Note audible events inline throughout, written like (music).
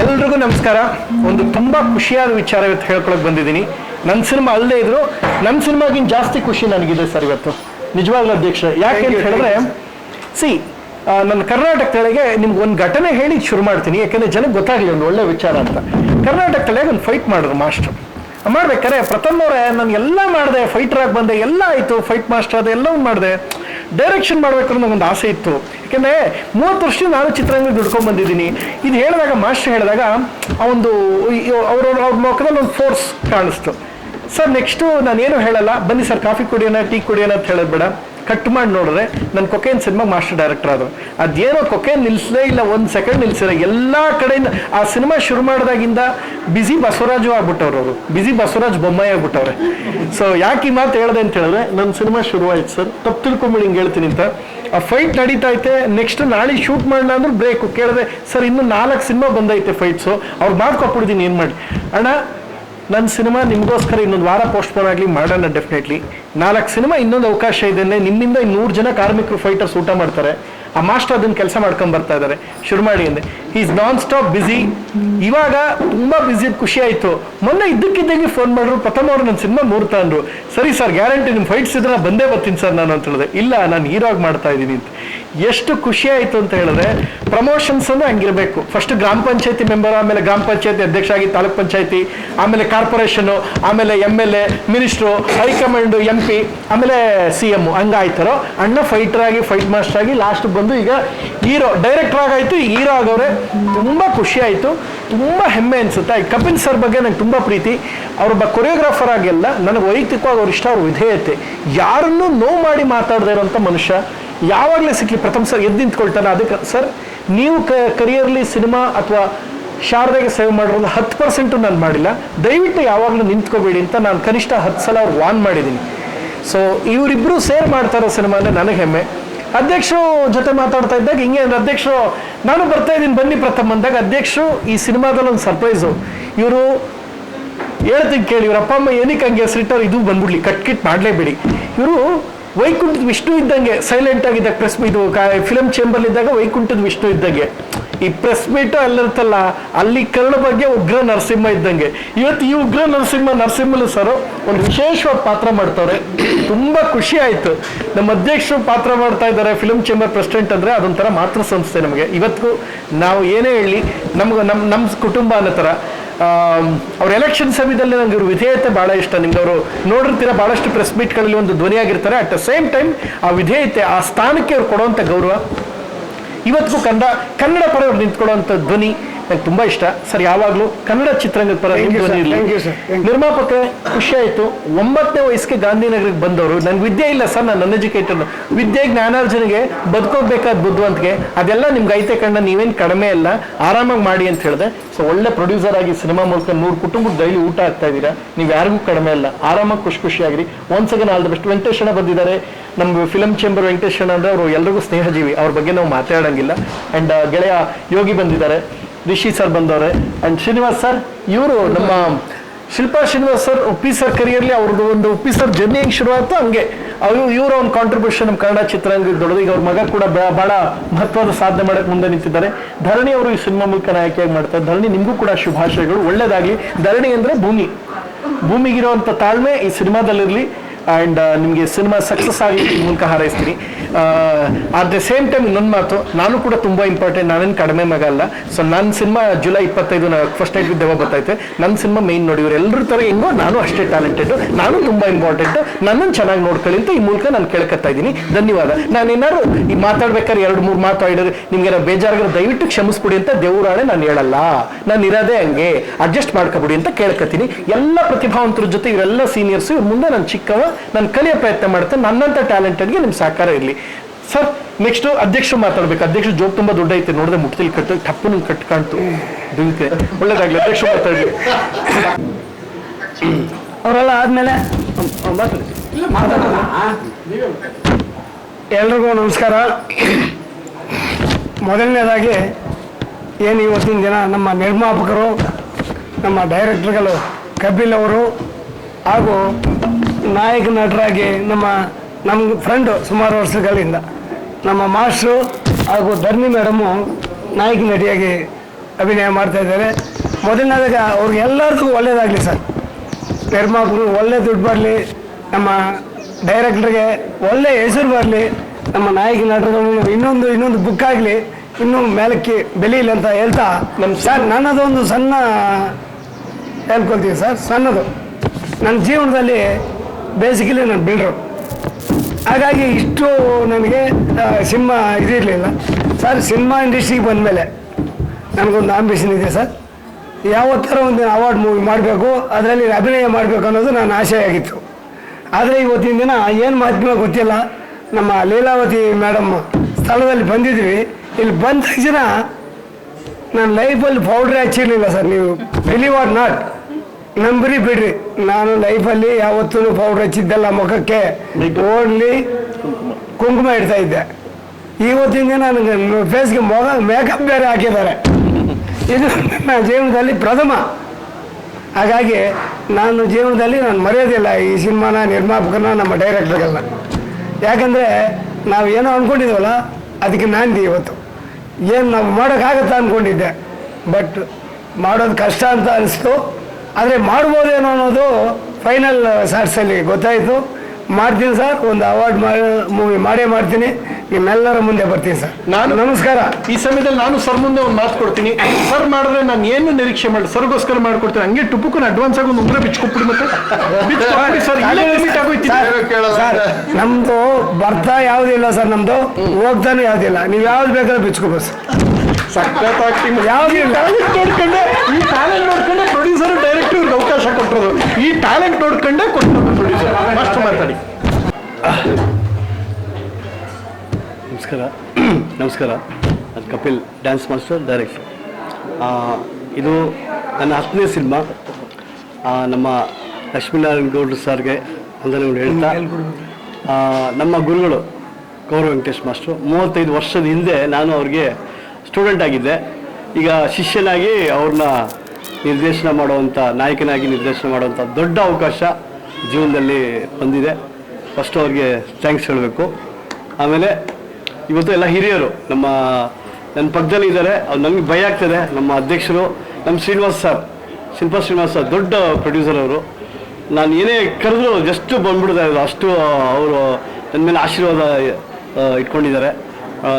ಎಲ್ರಿಗೂ ನಮಸ್ಕಾರ. ಒಂದು ತುಂಬ ಖುಷಿಯಾದ ವಿಚಾರ ಇವತ್ತು ಹೇಳ್ಕೊಳಕ್ ಬಂದಿದ್ದೀನಿ. ನನ್ನ ಸಿನಿಮಾ ಅಲ್ಲದೆ ಇದ್ರು ನನ್ನ ಸಿನಿಮಾಗಿನ್ ಜಾಸ್ತಿ ಖುಷಿ ನನಗಿದೆ ಸರ್ ಇವತ್ತು. ನಿಜವಾಗ್ಲೂ ಅಧ್ಯಕ್ಷ ಯಾಕೆ ಅಂತ ಹೇಳಿದ್ರೆ ಸಿ ನನ್ನ ಕರ್ನಾಟಕದೊಳಗೆ ನಿಮ್ಗೆ ಒಂದು ಘಟನೆ ಹೇಳಿ ಶುರು ಮಾಡ್ತೀನಿ ಯಾಕಂದ್ರೆ ಜನಕ್ಕೆ ಗೊತ್ತಾಗಲಿ ಒಂದು ಒಳ್ಳೆ ವಿಚಾರ ಅಂತ. ಕರ್ನಾಟಕದೊಳಗೆ ಒಂದು ಫೈಟ್ ಮಾಡಿದ್ರು ಮಾಸ್ಟರ್. ಮಾಡ್ಬೇಕಾರೆ ಪ್ರಥಮ್ ಅವರೇ ನಾನು ಎಲ್ಲ ಮಾಡಿದೆ ಫೈಟರ್ ಆಗಿ ಬಂದೆ ಎಲ್ಲ ಆಯಿತು ಫೈಟ್ ಮಾಸ್ಟರ್ ಅದು ಎಲ್ಲವೂ ಮಾಡಿದೆ. ಡೈರೆಕ್ಷನ್ ಮಾಡಬೇಕು ಅನ್ನೋ ಒಂದು ಆಸೆ ಇತ್ತು. ಯಾಕೆಂದರೆ ಮೂವತ್ತು ವರ್ಷದಿಂದ ನಾನು ಚಿತ್ರರಂಗ ದುಡ್ಕೊಂಡ್ ಬಂದಿದ್ದೀನಿ. ಇದು ಹೇಳಿದಾಗ ಮಾಸ್ಟರ್ ಹೇಳಿದಾಗ ಆ ಒಂದು ಅವ್ರ ಅವ್ರ ಮುಖದಲ್ಲಿ ಒಂದು ಫೋರ್ಸ್ ಕಾಣಿಸ್ತು. ಸರ್ ನೆಕ್ಸ್ಟು ನಾನೇನು ಹೇಳಲ್ಲ. ಬನ್ನಿ ಸರ್, ಕಾಫಿ ಕುಡಿಯೋಣ, ಟೀ ಕುಡಿಯೋಣ ಅಂತ ಹೇಳೋದು ಬೇಡ. ಕಟ್ ಮಾಡಿ ನೋಡಿದ್ರೆ ನನ್ನ ಕೊಕೇನ್ ಸಿನಿಮಾ ಮಾಸ್ಟರ್ ಡೈರೆಕ್ಟರ್ ಆದರು ಅದೇನೋ ಕೊಕೇನ್ ನಿಲ್ಲಿಸಲೇ ಇಲ್ಲ, ಒಂದು ಸೆಕೆಂಡ್ ನಿಲ್ಸಿಲ್ಲ ಎಲ್ಲ ಕಡೆಯಿಂದ ಆ ಸಿನಿಮಾ ಶುರು ಮಾಡಿದಾಗಿಂದ ಬಿಸಿ ಬಸವರಾಜು ಆಗ್ಬಿಟ್ಟವ್ರು ಅವರು. ಬಿಸಿ ಬಸವರಾಜ್ ಬೊಮ್ಮಾಯಿ ಆಗ್ಬಿಟ್ಟವ್ರೆ. ಸೊ ಯಾಕೆ ಈ ಮಾತು ಹೇಳ್ದೆ ಅಂತ ಹೇಳಿದ್ರೆ ನನ್ನ ಸಿನಿಮಾ ಶುರುವಾಯ್ತು ಸರ್. ತಪ್ಪು ತಿಳ್ಕೊಂಬಿಡಿ, ಹಿಂಗೆ ಹೇಳ್ತೀನಿ ಅಂತ. ಆ ಫೈಟ್ ನಡೀತಾ ಐತೆ ನೆಕ್ಸ್ಟ್ ನಾಳೆ ಶೂಟ್ ಮಾಡೋಣ ಅಂದ್ರೆ ಬ್ರೇಕು ಕೇಳಿದೆ ಸರ್, ಇನ್ನು ನಾಲ್ಕು ಸಿನಿಮಾ ಬಂದೈತೆ ಫೈಟ್ಸು ಅವ್ರು ಮಾಡ್ಕೊಟ್ಬಿಡ್ತೀನಿ ಏನು ಮಾಡಿ. ಅಣ್ಣ ನನ್ನ ಸಿನಿಮಾ ನಿಮಗೋಸ್ಕರ ಇನ್ನೊಂದು ವಾರ ಪೋಸ್ಟ್ಪೋನ್ ಆಗಲಿ, ಮಾಡೋಣ ಡೆಫಿನೆಟ್ಲಿ ನಾಲ್ಕು ಸಿನಿಮಾ ಇನ್ನೊಂದು ಅವಕಾಶ ಇದೆ ನಿಮ್ಮಿಂದ ನೂರು ಜನ ಕಾರ್ಮಿಕರು ಫೈಟರ್ಸ್ ಊಟ ಮಾಡ್ತಾರೆ. ಆ ಮಾಸ್ಟರ್ ಅದನ್ನ ಕೆಲಸ ಮಾಡ್ಕೊಂಡ್ ಬರ್ತಾ ಇದ್ದಾರೆ. ಶುರು ಮಾಡಿ ಅಂದೆ. ಈಸ್ ನಾನ್ ಸ್ಟಾಪ್ ಬ್ಯುಸಿ ಇವಾಗ ತುಂಬಾ ಬ್ಯುಸಿ ಖುಷಿ ಆಯ್ತು. ಮೊನ್ನೆ ಇದ್ದಕ್ಕಿದ್ದಂಗೆ ಫೋನ್ ಮಾಡಿದ್ರು ಪ್ರಥಮ ಅವರು ನನ್ನ ಸಿನಿಮಾ ಮೂರ್ತ ಅಂದ್ರು. ಸರಿ ಸರ್ ಗ್ಯಾರಂಟಿ ನಿಮ್ಮ ಫೈಟ್ಸ್ ಇದ್ರೆ ಬಂದೇ ಬರ್ತೀನಿ ಸರ್ ನಾನು ಅಂತ ಹೇಳಿದೆ. ಇಲ್ಲ, ನಾನು ಹೀರೋ ಆಗಿ ಮಾಡ್ತಾ ಇದ್ದೀನಿ ಅಂತ. ಎಷ್ಟು ಖುಷಿ ಆಯ್ತು ಅಂತ ಹೇಳಿದ್ರೆ ಪ್ರಮೋಷನ್ಸ್ ಅಂದ್ರೆ ಹಂಗಿರ್ಬೇಕು. ಫಸ್ಟ್ ಗ್ರಾಮ ಪಂಚಾಯತಿ ಮೆಂಬರ್ ಆಮೇಲೆ ಗ್ರಾಮ ಪಂಚಾಯತಿ ಅಧ್ಯಕ್ಷ ಆಗಿ ತಾಲೂಕ್ ಪಂಚಾಯತಿ, ಆಮೇಲೆ ಕಾರ್ಪೊರೇಷನ್ ಆಮೇಲೆ M L A ministers high command M P ಆಮೇಲೆ ಸಿ ಎಂ ಹಂಗಾಯ್ತಾರೋ, ಅಣ್ಣ ಫೈಟರ್ ಆಗಿ ಫೈಟ್ ಮಾಸ್ಟರ್ ಆಗಿ ಲಾಸ್ಟ್ ಬಂದು ಈಗ ಹೀರೋ ಡೈರೆಕ್ಟರ್ ಆಗಾಯ್ತು, ಹೀರೋ ಆಗೋರೆ. ತುಂಬ ಖುಷಿ ಆಯಿತು. ತುಂಬ ಹೆಮ್ಮೆ ಅನ್ಸುತ್ತೆ. ಈ ಕಪಿಲ್ ಸರ್ ಬಗ್ಗೆ ನಂಗೆ ತುಂಬ ಪ್ರೀತಿ. ಅವರೊಬ್ಬ ಕೊರಿಯೋಗ್ರಾಫರ್ ಆಗಿಲ್ಲ. ನನಗೆ ವೈಯಕ್ತಿಕವಾಗಿ ಅವ್ರ ಇಷ್ಟ ಅವ್ರ ವಿಧೇಯತೆ. ಯಾರನ್ನು ನೋ ಮಾಡಿ ಮಾತಾಡದೇ ಇರೋಂಥ ಮನುಷ್ಯ ಯಾವಾಗಲೇ ಸಿಕ್ಕಿ ಪ್ರಥಮ ಸರ್ ಎದ್ದು ನಿಂತ್ಕೊಳ್ತಾನೆ. ಅದಕ್ಕೆ ಸರ್, ನೀವು ಕರಿಯರ್ಲಿ ಸಿನಿಮಾ ಅಥವಾ ಶಾರದೆಗೆ ಸೇವ್ ಮಾಡಿರೋದು ಹತ್ತು ಪರ್ಸೆಂಟು ನಾನು ಮಾಡಿಲ್ಲ. ದಯವಿಟ್ಟು ಯಾವಾಗಲೂ ನಿಂತ್ಕೋಬೇಡಿ ಅಂತ ನಾನು ಕನಿಷ್ಠ ಹತ್ತು ಸಲ ಅವ್ರು ವಾನ್ ಮಾಡಿದ್ದೀನಿ. ಸೊ ಇವರಿಬ್ಬರು ಸೇರ್ ಮಾಡ್ತಾರೋ ಸಿನಿಮಾ ಅಂದರೆ ನನಗೆ ಹೆಮ್ಮೆ. ಅಧ್ಯಕ್ಷರು ಜೊತೆ ಮಾತಾಡ್ತಾ ಇದ್ದಾಗ ಹಿಂಗೆ ಅಧ್ಯಕ್ಷರು, ನಾನು ಬರ್ತಾ ಇದ್ದೀನಿ, ಬನ್ನಿ ಪ್ರಥಮ ಅಂದಾಗ ಅಧ್ಯಕ್ಷರು ಈ ಸಿನಿಮಾದಲ್ಲಿ ಒಂದು ಸರ್ಪ್ರೈಸು ಇವರು ಹೇಳ್ತೀನಿ ಕೇಳಿ, ಇವ್ರ ಅಪ್ಪ ಅಮ್ಮ ಏನಕ್ಕೆ ಹಂಗೆ ಹೆಸರಿಟ್ಟವ್ರು ಇದು ಬಂದ್ಬಿಡ್ಲಿ ಕಟ್ ಕಿಟ್ ಮಾಡಲೇಬೇಡಿ. ಇವರು ವೈಕುಂಠದ ವಿಷ್ಣು ಇದ್ದಂಗೆ ಸೈಲೆಂಟ್ ಆಗಿದ್ದ ಪ್ರೆಸ್ ಇದು ಫಿಲಂ ಚೇಂಬರ್ ಇದ್ದಾಗ ವೈಕುಂಠದ ವಿಷ್ಣು ಇದ್ದಂಗೆ. ಈ ಪ್ರೆಸ್ ಮೀಟ್ ಅಲ್ಲಿರ್ತಲ್ಲ ಅಲ್ಲಿ ಕರ್ಣ ಬಗ್ಗೆ ಉಗ್ರ ನರಸಿಂಹ ಇದ್ದಂಗೆ. ಇವತ್ತು ಈ ಉಗ್ರ ನರಸಿಂಹ, ನರಸಿಂಹಲು ಸರ್ ಒಂದು ವಿಶೇಷವಾದ ಪಾತ್ರ ಮಾಡ್ತವ್ರೆ. ತುಂಬಾ ಖುಷಿ ಆಯ್ತು. ನಮ್ಮ ಅಧ್ಯಕ್ಷರು ಪಾತ್ರ ಮಾಡ್ತಾ ಇದ್ದಾರೆ ಫಿಲಂ ಚೇಂಬರ್ ಪ್ರೆಸಿಡೆಂಟ್ ಅಂದ್ರೆ ಅದೊಂಥರ ಮಾತೃ ಸಂಸ್ಥೆ ನಮಗೆ. ಇವತ್ತು ನಾವು ಏನೇ ಹೇಳಿ, ನಮ್ಗೆ ನಮ್ಮ ನಮ್ಮ ಕುಟುಂಬ ಅನ್ನೋ ಥರ. ಅವ್ರ ಎಲೆಕ್ಷನ್ ಸಮಯದಲ್ಲಿ ನಂಗೆ ಇವ್ರ ವಿಧೇಯತೆ ಭಾಳ ಇಷ್ಟ. ನಿಮ್ಗೆ ಅವರು ನೋಡಿರ್ತೀರ ಭಾಳಷ್ಟು ಪ್ರೆಸ್ ಮೀಟ್ಗಳಲ್ಲಿ ಒಂದು ಧ್ವನಿಯಾಗಿರ್ತಾರೆ. ಅಟ್ ದ ಸೇಮ್ ಟೈಮ್ ಆ ವಿಧೇಯತೆ, ಆ ಸ್ಥಾನಕ್ಕೆ ಅವ್ರು ಕೊಡುವಂಥ ಗೌರವ. ಇವತ್ತಿಗೂ ಕನ್ನಡ ಕನ್ನಡ ಪರ ಅವ್ರು ನಿಂತ್ಕೊಳ್ಳುವಂಥ ಧ್ವನಿ ನಂಗೆ ತುಂಬಾ ಇಷ್ಟ. ಸರ್ ಯಾವಾಗಲೂ ಕನ್ನಡ ಚಿತ್ರರಂಗದ ಪರ ನಿರ್ಮಾಪಕ ಖುಷಿ ಆಯ್ತು. ಒಂಬತ್ತನೇ ವಯಸ್ಸಿಗೆ ಗಾಂಧಿನಗರಕ್ಕೆ ಬಂದವರು. ನನ್ಗೆ ವಿದ್ಯೆ ಇಲ್ಲ ಸರ್ ನಾನು ಅನ್ಎಜುಕೇಟೆಡ್ ವಿದ್ಯೆ ಜ್ಞಾನಾರ್ಜನೆಗೆ ಬದುಕೋಬೇಕಾದ ಬುದ್ಧಿವಂತಿಗೆ ಅದೆಲ್ಲ ನಿಮ್ಗೆ ಐತೆ ಕಂಡ ನೀವೇನು ಕಡಿಮೆ ಇಲ್ಲ. ಆರಾಮಾಗಿ ಮಾಡಿ ಅಂತ ಹೇಳಿದೆ. ಸೊ ಒಳ್ಳೆ ಪ್ರೊಡ್ಯೂಸರ್ ಆಗಿ ಸಿನಿಮಾ ಮೂಲಕ ನೂರು ಕುಟುಂಬಕ್ಕೆ ಡೈಲಿ ಊಟ ಆಗ್ತಾ ಇದ್ದೀರಾ ನೀವು ಯಾರಿಗೂ ಕಡಿಮೆ ಇಲ್ಲ. ಆರಾಮಾಗಿ ಖುಷಿ ಖುಷಿಯಾಗಿರಿ once again all the best Venkateshanna ಬಂದಿದ್ದಾರೆ. ನಮ್ಮ ಫಿಲಮ್ ಚೇಂಬರ್ ವೆಂಕಟೇಶಣ್ಣ ಅಂದ್ರೆ ಅವರು ಎಲ್ರಿಗೂ ಸ್ನೇಹಜೀವಿ. ಅವ್ರ ಬಗ್ಗೆ ನಾವು ಮಾತಾಡಂಗಿಲ್ಲ. ಅಂಡ್ ಗೆಳೆಯ ಯೋಗಿ ಬಂದಿದ್ದಾರೆ. ರಿಷಿ ಸರ್ ಬಂದವ್ರೆ. ಅಂಡ್ ಶ್ರೀನಿವಾಸ್ ಸರ್, ಇವರು ನಮ್ಮ ಶಿಲ್ಪಾ ಶ್ರೀನಿವಾಸ್ ಸರ್, ಉಪ್ಪಿ ಸರ್ ಕರಿಯರ್ಲಿ ಅವ್ರದ್ದು ಒಂದು ಉಪ್ಪಿ ಸರ್ ಜರ್ನಿ ಹೆಂಗೆ ಶುರುವಾಯ್ತು ಹಂಗೆ. ಅವರು ಇವರ ಒಂದು ಕಾಂಟ್ರಿಬ್ಯೂಷನ್ ನಮ್ಮ ಕನ್ನಡ ಚಿತ್ರರಂಗಕ್ಕೆ ದೊಡ್ಡದು. ಈಗ ಅವ್ರ ಮಗ ಕೂಡ ಬಹಳ ಮಹತ್ವದ ಸಾಧನೆ ಮಾಡಕ್ಕೆ ಮುಂದೆ ನಿಂತಿದ್ದಾರೆ. ಧರಣಿ ಅವರು ಈ ಸಿನಿಮಾ ಮೂಲಕ ನಾಯಕಿಯಾಗಿ ಮಾಡ್ತಾರೆ. ಧರಣಿ ನಿಮಗೂ ಕೂಡ ಶುಭಾಶಯಗಳು. ಒಳ್ಳೆಯದಾಗಲಿ ಧರಣಿ ಅಂದರೆ ಭೂಮಿ. ಭೂಮಿಗಿರುವಂಥ ತಾಳ್ಮೆ ಈ ಸಿನಿಮಾದಲ್ಲಿರಲಿ. ಆ್ಯಂಡ್ ನಿಮಗೆ ಸಿನಿಮಾ ಸಕ್ಸಸ್ ಆಗಿ ಮೂಲಕ ಹಾರೈಸ್ತೀನಿ. ಅಟ್ ದ ಸೇಮ್ ಟೈಮ್ ಇನ್ನೊಂದು ಮಾತು, ನಾನು ಕೂಡ ತುಂಬ ಇಂಪಾರ್ಟೆಂಟ್ ನಾನೇನು ಕಡಿಮೆ ಮಗ ಅಲ್ಲ. ಸೊ ನನ್ನ ಸಿನಿಮಾ ಜುಲೈ ಇಪ್ಪತ್ತೈದು ಫಸ್ಟ್ ನೈಟ್ ದೆವ ಬರ್ತೈತೆ ನನ್ನ ಸಿನಿಮಾ ಮೇಯ್ನ್ ನೋಡಿ, ಇವ್ರು ಎಲ್ಲರ ಥರ ಹೆಂಗೋ ನಾನು ಅಷ್ಟೇ ಟ್ಯಾಲೆಂಟೆಡ್ ನಾನು ತುಂಬ ಇಂಪಾರ್ಟೆಂಟ್ ನನ್ನನ್ನು ಚೆನ್ನಾಗಿ ನೋಡ್ಕೊಳ್ಳಿ ಅಂತ ಈ ಮೂಲಕ ನಾನು ಕೇಳ್ಕೊತಾ ಇದ್ದೀನಿ. ಧನ್ಯವಾದ. ನಾನು ಏನಾದ್ರು ಈ ಮಾತಾಡ್ಬೇಕಾದ್ರೆ ಎರಡು, ಮೂರು ಮಾತು ಆಡಿದ್ರೆ ನಿಮ್ಗೆ ಬೇಜಾರಾಗಿರೋ ದಯವಿಟ್ಟು ಕ್ಷಮಿಸ್ಬಿಡಿ ಅಂತ ದೇವರಾಣೆ ನಾನು ಹೇಳಲ್ಲ. ನಾನು ಇರೋದೇ ಹಂಗೆ. ಅಡ್ಜಸ್ಟ್ ಮಾಡ್ಕೊಬಿಡಿ ಅಂತ ಕೇಳ್ಕೊತೀನಿ. ಎಲ್ಲ ಪ್ರತಿಭಾವಂತರ ಜೊತೆ ಇವರೆಲ್ಲ ಸೀನಿಯರ್ಸು ಇವ್ರ ಮುಂದೆ ನಾನು ಚಿಕ್ಕವ ನಾನು ಕಲಿಯೋ ಪ್ರಯತ್ನ ಮಾಡ್ತೇನೆ ನನ್ನಂಥ ಟ್ಯಾಲೆಂಟೆಡ್ಗೆ ನಿಮ್ಮ ಸಹಕಾರ ಇರಲಿ. ಸರ್ ನೆಕ್ಸ್ಟ್ ಅಧ್ಯಕ್ಷರು ಮಾತಾಡ್ಬೇಕು. ಅಧ್ಯಕ್ಷರು ಜೋಬ್ ತುಂಬಾ ದೊಡ್ಡ ಐತೆ ನೋಡಿದ್ರೆ ಮುಟ್ಟದಲ್ಲಿ ಕಟ್ಟು ಟಪ್ಪು ಕಟ್ ಕಾಣ್ತು. ದುಂಕೆ ಒಳ್ಳೇದಾಗ್ಲಿ ಅಧ್ಯಕ್ಷರು ಮಾತಾಡ್ಲಿ. ಅವರೆಲ್ಲ ಆದ್ಮೇಲೆ ಎಲ್ರಿಗೂ ನಮಸ್ಕಾರ. ಮೊದಲನೇದಾಗಿ ಏನು ಇವತ್ತಿನ ದಿನ ನಮ್ಮ ನಿರ್ಮಾಪಕರು ನಮ್ಮ ಡೈರೆಕ್ಟರ್ಗಳು ಕಪಿಲ್ ಅವರು ಹಾಗೂ ನಾಯಕ ನಟರಾಗಿ ನಮ್ಮ ನಮ್ಮ ಫ್ರೆಂಡು ಸುಮಾರು ವರ್ಷಗಳಿಂದ. ನಮ್ಮ ಮಾಸ್ಟ್ರು ಹಾಗೂ ಧರ್ಮಿ ಮೇಡಮು ನಾಯಕ ನಟಿಯಾಗಿ ಅಭಿನಯ ಮಾಡ್ತಾ ಇದ್ದಾರೆ. ಮೊದಲನೇದಾಗ ಅವ್ರಿಗೆ ಎಲ್ಲರಿಗೂ ಒಳ್ಳೇದಾಗಲಿ ಸರ್. ನಿರ್ಮಾಪಕರು ಒಳ್ಳೆ ದುಡ್ಡು ಬರಲಿ, ನಮ್ಮ ಡೈರೆಕ್ಟ್ರಿಗೆ ಒಳ್ಳೆ ಹೆಸರು ಬರಲಿ, ನಮ್ಮ ನಾಯಕಿ ನಟರು ಇನ್ನೊಂದು ಇನ್ನೊಂದು ಬುಕ್ ಆಗಲಿ, ಇನ್ನೂ ಮೇಲಕ್ಕೆ ಬೆಳೀಲಿ ಅಂತ ಹೇಳ್ತಾ. ನಮ್ಮ ಸರ್ ನನ್ನದೊಂದು ಸಣ್ಣ ಹೇಳ್ಕೊಳ್ತೀನಿ ಸರ್, ಸಣ್ಣದು. ನನ್ನ ಜೀವನದಲ್ಲಿ ಬೇಸಿಕಲಿ ನಾನು ಬಿಲ್ಡ್ರು. ಹಾಗಾಗಿ ಇಷ್ಟು ನನಗೆ ಸಿನಿಮಾ ಇದಿರಲಿಲ್ಲ. ಸರ್, ಸಿನಿಮಾ ಇಂಡಸ್ಟ್ರಿಗೆ ಬಂದಮೇಲೆ ನನಗೊಂದು ಆಂಬಿಷನ್ ಇದೆ ಸರ್. ಯಾವತ್ತರ ಒಂದು ಅವಾರ್ಡ್ ಮೂವಿ ಮಾಡಬೇಕು, ಅದರಲ್ಲಿ ಅಭಿನಯ ಮಾಡಬೇಕು ಅನ್ನೋದು ನನ್ನ ಆಸೆ ಆಗಿತ್ತು. ಆದರೆ ಇವತ್ತಿನ ದಿನ ಏನು ಮಾಧ್ಯಮ ಗೊತ್ತಿಲ್ಲ. ನಮ್ಮ ಲೀಲಾವತಿ ಮೇಡಮ್ ಸ್ಥಳದಲ್ಲಿ ಬಂದಿದ್ವಿ. ಇಲ್ಲಿ ಬಂದ ತಕ್ಷಣ ನನ್ನ ಲೈಫಲ್ಲಿ ಪೌಡ್ರ್ ಹಚ್ಚಿರಲಿಲ್ಲ ಸರ್, ನೀವು ಬಿಲೀವ್ ಆರ್ ನಾಟ್ ನಂಬ್ರಿ ಬಿಡ್ರಿ. ನಾನು ಲೈಫಲ್ಲಿ ಯಾವತ್ತೂ ಪೌಡರ್ ಹಚ್ಚಿದ್ದಲ್ಲ ಮುಖಕ್ಕೆ. ಓಡ್ಲಿ ಕುಂಕುಮ. ಇಡ್ತಾ ಇದ್ದೆ. ಇವತ್ತಿಂದ ನನಗೆ ಫೇಸ್ಗೆ ಮೊಗ ಮೇಕಪ್ ಬೇರೆ ಹಾಕಿದ್ದಾರೆ. (laughs) ಇದು ನನ್ನ ಜೀವನದಲ್ಲಿ ಪ್ರಥಮ. ಹಾಗಾಗಿ ನಾನು ಜೀವನದಲ್ಲಿ ನಾನು ಮರೆಯೋದಿಲ್ಲ ಈ ಸಿನಿಮಾನ ನಿರ್ಮಾಪಕನ ನಮ್ಮ ಡೈರೆಕ್ಟರ್ಗೆಲ್ಲ ಯಾಕಂದರೆ ನಾವು ಏನೋ ಅಂದ್ಕೊಂಡಿದ್ದೀವಲ್ಲ ಅದಕ್ಕೆ ನಾಂದಿ ಇವತ್ತು. ಏನು ನಾವು ಮಾಡೋಕ್ಕಾಗತ್ತ ಅಂದ್ಕೊಂಡಿದ್ದೆ ಬಟ್ ಮಾಡೋದು ಕಷ್ಟ ಅಂತ ಅನಿಸ್ತು. ಆದರೆ ಮಾಡ್ಬೋದೇನೋ ಅನ್ನೋದು ಫೈನಲ್ ಸಾರ್ಸಲ್ಲಿ ಗೊತ್ತಾಯಿತು. ಮಾಡ್ತೀನಿ ಸರ್ ಒಂದು ಅವಾರ್ಡ್ ಮಾಡಿ ಮೂವಿ ಮಾಡೇ ಮಾಡ್ತೀನಿ. ನಿಮ್ಮೆಲ್ಲರ ಮುಂದೆ ಬರ್ತೀನಿ ಸರ್ ನಾನು- ನಮಸ್ಕಾರ. ಈ ಸಮಯದಲ್ಲಿ ನಾನು ಸರ್ ಮುಂದೆ ಒಂದು ಮಾತು ಕೊಡ್ತೀನಿ. ಸರ್ ಮಾಡಿದ್ರೆ ನಾನು ಏನು ನಿರೀಕ್ಷೆ ಮಾಡಿ ಸರ್ಗೋಸ್ಕರ ಮಾಡ್ಕೊಡ್ತೀನಿ. ಹಂಗೆ ಟುಪುಕನ ಅಡ್ವಾನ್ಸ್ ಆಗಿ ಒಂದು ಉಂಗ್ರ ಬಿಚ್ಕೊಟ್ಬಿಡಿ ಮತ್ತೆ. ಸರ್, ನಮ್ದು ಬರ್ತಾ ಯಾವುದಿಲ್ಲ ಸರ್ ನಮ್ದು ಹೋಗ್ತಾನೆ ಯಾವುದಿಲ್ಲ. ನೀವು ಯಾವ್ದು ಬೇಕಾದ್ರೆ ಬಿಚ್ಕೋಬೋದು ಸರ್ ಸಖತ್ ಆಕ್ಟಿಂಗ್ ಯಾವ್ದು ಟ್ಯಾಲೆಂಟ್ ನೋಡ್ಕೊಂಡೆ. ಈ ಟ್ಯಾಲೆಂಟ್ ನೋಡ್ಕೊಂಡೆ ಪ್ರೊಡ್ಯೂಸರ್ ಡೈರೆಕ್ಟರ್ ಇವ್ರಿಗೆ ಅವಕಾಶ ಕೊಟ್ಟರು ಈ ಟ್ಯಾಲೆಂಟ್ ನೋಡ್ಕೊಂಡೆ ಕೊಟ್ಟರು ಪ್ರೊಡ್ಯೂಸರ್ ಫಸ್ಟ್ ಮಾತಾಡಿ. ನಮಸ್ಕಾರ. ನಮಸ್ಕಾರ. ನಾನು ಕಪಿಲ್ ಡ್ಯಾನ್ಸ್ ಮಾಸ್ಟರ್ ಡೈರೆಕ್ಟರ್ ಇದು ನನ್ನ ಹತ್ತನೇ ಸಿನಿಮಾ. ಆ, ನಮ್ಮ ಲಕ್ಷ್ಮೀನಾರಾಯಣ ಗೌಡ್ರು ಸರ್ಗೆ ವಂದನೆಗಳು ಹೇಳ್ತಾ. ಆ, ನಮ್ಮ ಗುರುಗಳು ಗೌರವ ವೆಂಕಟೇಶ್ ಮಾಸ್ಟ್ರು. ಮೂವತ್ತೈದು ವರ್ಷದ ಹಿಂದೆ ನಾನು ಅವ್ರಿಗೆ ಸ್ಟೂಡೆಂಟ್ ಆಗಿದ್ದೆ. ಈಗ ಶಿಷ್ಯನಾಗಿ ಅವ್ರನ್ನ ನಿರ್ದೇಶನ ಮಾಡುವಂಥ ನಾಯಕನಾಗಿ ನಿರ್ದೇಶನ ಮಾಡುವಂಥ ದೊಡ್ಡ ಅವಕಾಶ ಜೀವನದಲ್ಲಿ ಬಂದಿದೆ. ಫಸ್ಟ್ ಅವ್ರಿಗೆ ಥ್ಯಾಂಕ್ಸ್ ಹೇಳಬೇಕು. ಆಮೇಲೆ ಇವತ್ತು ಎಲ್ಲ ಹಿರಿಯರು, ನಮ್ಮ, ನನ್ನ ಪಕ್ಕದಲ್ಲಿ ಇದ್ದಾರೆ. ಅವ್ರು ನನಗೆ ಭಯ ಆಗ್ತದೆ. ನಮ್ಮ ಅಧ್ಯಕ್ಷರು, ನಮ್ಮ ಶ್ರೀನಿವಾಸ್ ಸರ್ ಶಿಲ್ಪಾ ಶ್ರೀನಿವಾಸ್ ಸರ್ ದೊಡ್ಡ ಪ್ರೊಡ್ಯೂಸರ್ ಅವರು. ನಾನು ಏನೇ ಕರೆದ್ರು ಜಸ್ಟ್ ಬಂದ್ಬಿಡ್ತಾ ಇದ್ರು ಅಷ್ಟು, ಅವರು ನನ್ನ ಮೇಲೆ ಆಶೀರ್ವಾದ ಇಟ್ಕೊಂಡಿದ್ದಾರೆ.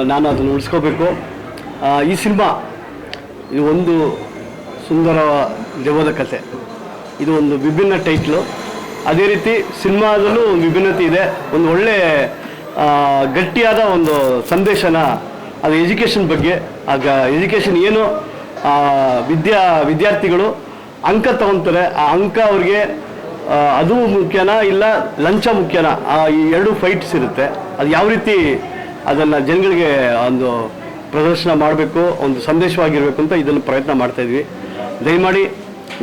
ನಾನು ಅದನ್ನು ಉಳಿಸ್ಕೋಬೇಕು. ಈ ಸಿನಿಮಾ ಇದು ಒಂದು ಸುಂದರ ಜವದ ಕತೆ. ಇದು ಒಂದು ವಿಭಿನ್ನ ಟೈಟ್ಲು ಅದೇ ರೀತಿ ಸಿನಿಮಾದಲ್ಲೂ ಒಂದು ವಿಭಿನ್ನತೆ ಇದೆ. ಒಂದು ಒಳ್ಳೆ ಗಟ್ಟಿಯಾದ ಒಂದು ಸಂದೇಶನ, ಅದು ಎಜುಕೇಷನ್ ಬಗ್ಗೆ. ಆಗ ಎಜುಕೇಷನ್ ಏನು ವಿದ್ಯಾ, ವಿದ್ಯಾರ್ಥಿಗಳು ಅಂಕ ತಗೊತಾರೆ. ಆ ಅಂಕ ಅವ್ರಿಗೆ ಅದು ಮುಖ್ಯನಾ, ಇಲ್ಲ ಲಂಚ ಮುಖ್ಯನಾ? ಈ ಎರಡು ಫೈಟ್ಸ್ ಇರುತ್ತೆ. ಅದು ಯಾವ ರೀತಿ ಅದನ್ನು ಜನಗಳಿಗೆ ಒಂದು ಪ್ರದರ್ಶನ ಮಾಡಬೇಕು, ಒಂದು ಸಂದೇಶವಾಗಿರಬೇಕು ಅಂತ ಇದನ್ನು ಪ್ರಯತ್ನ ಮಾಡ್ತಾ ಇದ್ವಿ. ದಯಮಾಡಿ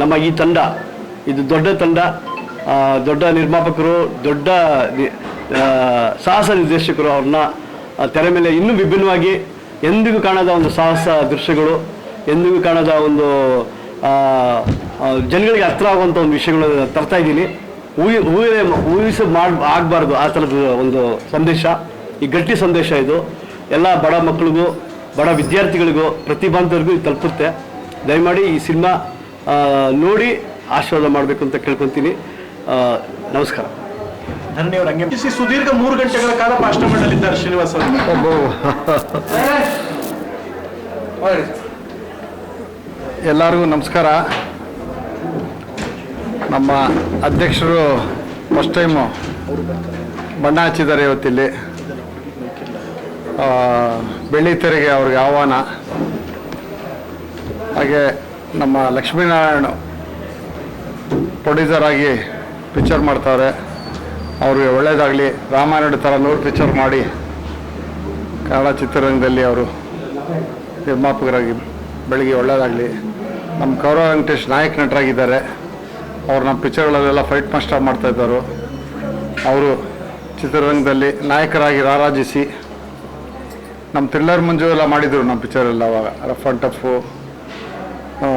ನಮ್ಮ ಈ ತಂಡ, ಇದು ದೊಡ್ಡ ತಂಡ ದೊಡ್ಡ ನಿರ್ಮಾಪಕರು, ದೊಡ್ಡ ಸಾಹಸ ನಿರ್ದೇಶಕರು ಅವ್ರನ್ನ ತೆರೆ ಮೇಲೆ ಇನ್ನೂ ವಿಭಿನ್ನವಾಗಿ ಎಂದಿಗೂ ಕಾಣದ ಒಂದು ಸಾಹಸ ದೃಶ್ಯಗಳು, ಎಂದಿಗೂ ಕಾಣದ ಒಂದು ಜನಗಳಿಗೆ ಹತ್ರ ಆಗುವಂಥ ಒಂದು ವಿಷಯಗಳು ತರ್ತಾ ಇದ್ದೀನಿ. ಊಹಿ ಊಹಿ, ಊಹಿಸ ಮಾಡ್, ಆಗಬಾರ್ದು ಆ ಥರದ ಒಂದು ಸಂದೇಶ. ಈ ಗಟ್ಟಿ ಸಂದೇಶ ಇದು. ಎಲ್ಲ ಬಡ ಮಕ್ಕಳಿಗೂ ಬಡ ವಿದ್ಯಾರ್ಥಿಗಳಿಗೂ ಪ್ರತಿಭಾಂತರಿಗೂ ಇದು ತಲುಪುತ್ತೆ. ದಯಮಾಡಿ ಈ ಸಿನಿಮಾ ನೋಡಿ ಆಶೀರ್ವಾದ ಮಾಡಬೇಕು ಅಂತ ಕೇಳ್ಕೊತೀನಿ. ಆ, ನಮಸ್ಕಾರ. ಧನ್ಯವಾದ ಹಂಗೆ ಮುಗಿಸಿ ಸುದೀರ್ಘ ಮೂರು ಗಂಟೆಗಳ ಕಾಲ ಭಾಷಣ ಮಾಡಲಿದ್ದಾರೆ ಶ್ರೀನಿವಾಸ ಅವರು. ಎಲ್ಲರಿಗೂ ನಮಸ್ಕಾರ. ನಮ್ಮ ಅಧ್ಯಕ್ಷರು ಫಸ್ಟ್ ಟೈಮು ಬಣ್ಣ ಹಚ್ಚಿದ್ದಾರೆ ಇವತ್ತಿಲ್ಲಿ. ಬೆಳ್ಳಿ ತೆರಿಗೆ ಅವ್ರಿಗೆ ಆಹ್ವಾನ. ಹಾಗೆ ನಮ್ಮ ಲಕ್ಷ್ಮೀನಾರಾಯಣ ಪ್ರೊಡ್ಯೂಸರ್ ಆಗಿ ಪಿಕ್ಚರ್ ಮಾಡ್ತಾರೆ. ಅವ್ರಿಗೆ ಒಳ್ಳೆಯದಾಗಲಿ ರಾಮಾಯಣ ಥರ ನೂರು ಪಿಕ್ಚರ್ ಮಾಡಿ ಕನ್ನಡ ಚಿತ್ರರಂಗದಲ್ಲಿ ಅವರು ನಿರ್ಮಾಪಕರಾಗಿ ಬೆಳಿಗ್ಗೆ ಒಳ್ಳೇದಾಗಲಿ. ನಮ್ಮ ಕೌರವ ವೆಂಕಟೇಶ್ ನಾಯಕ ನಟರಾಗಿದ್ದಾರೆ. ಅವ್ರು ನಮ್ಮ ಪಿಕ್ಚರ್ಗಳಲ್ಲೆಲ್ಲ ಫೈಟ್ ಮಾಸ್ಟರ್ ಮಾಡ್ತಾಯಿದ್ದರು ಅವರು ಚಿತ್ರರಂಗದಲ್ಲಿ ನಾಯಕರಾಗಿ ರಾರಾಜಿಸಿ ನಮ್ಮ ಥ್ರಿಲ್ಲರ್ ಮಂಜು ಎಲ್ಲ ಮಾಡಿದರು ನಮ್ಮ ಪಿಕ್ಚರೆಲ್ಲ ಅವಾಗ. ರಫ್ ಆ್ಯಂಡ್ ಟಫು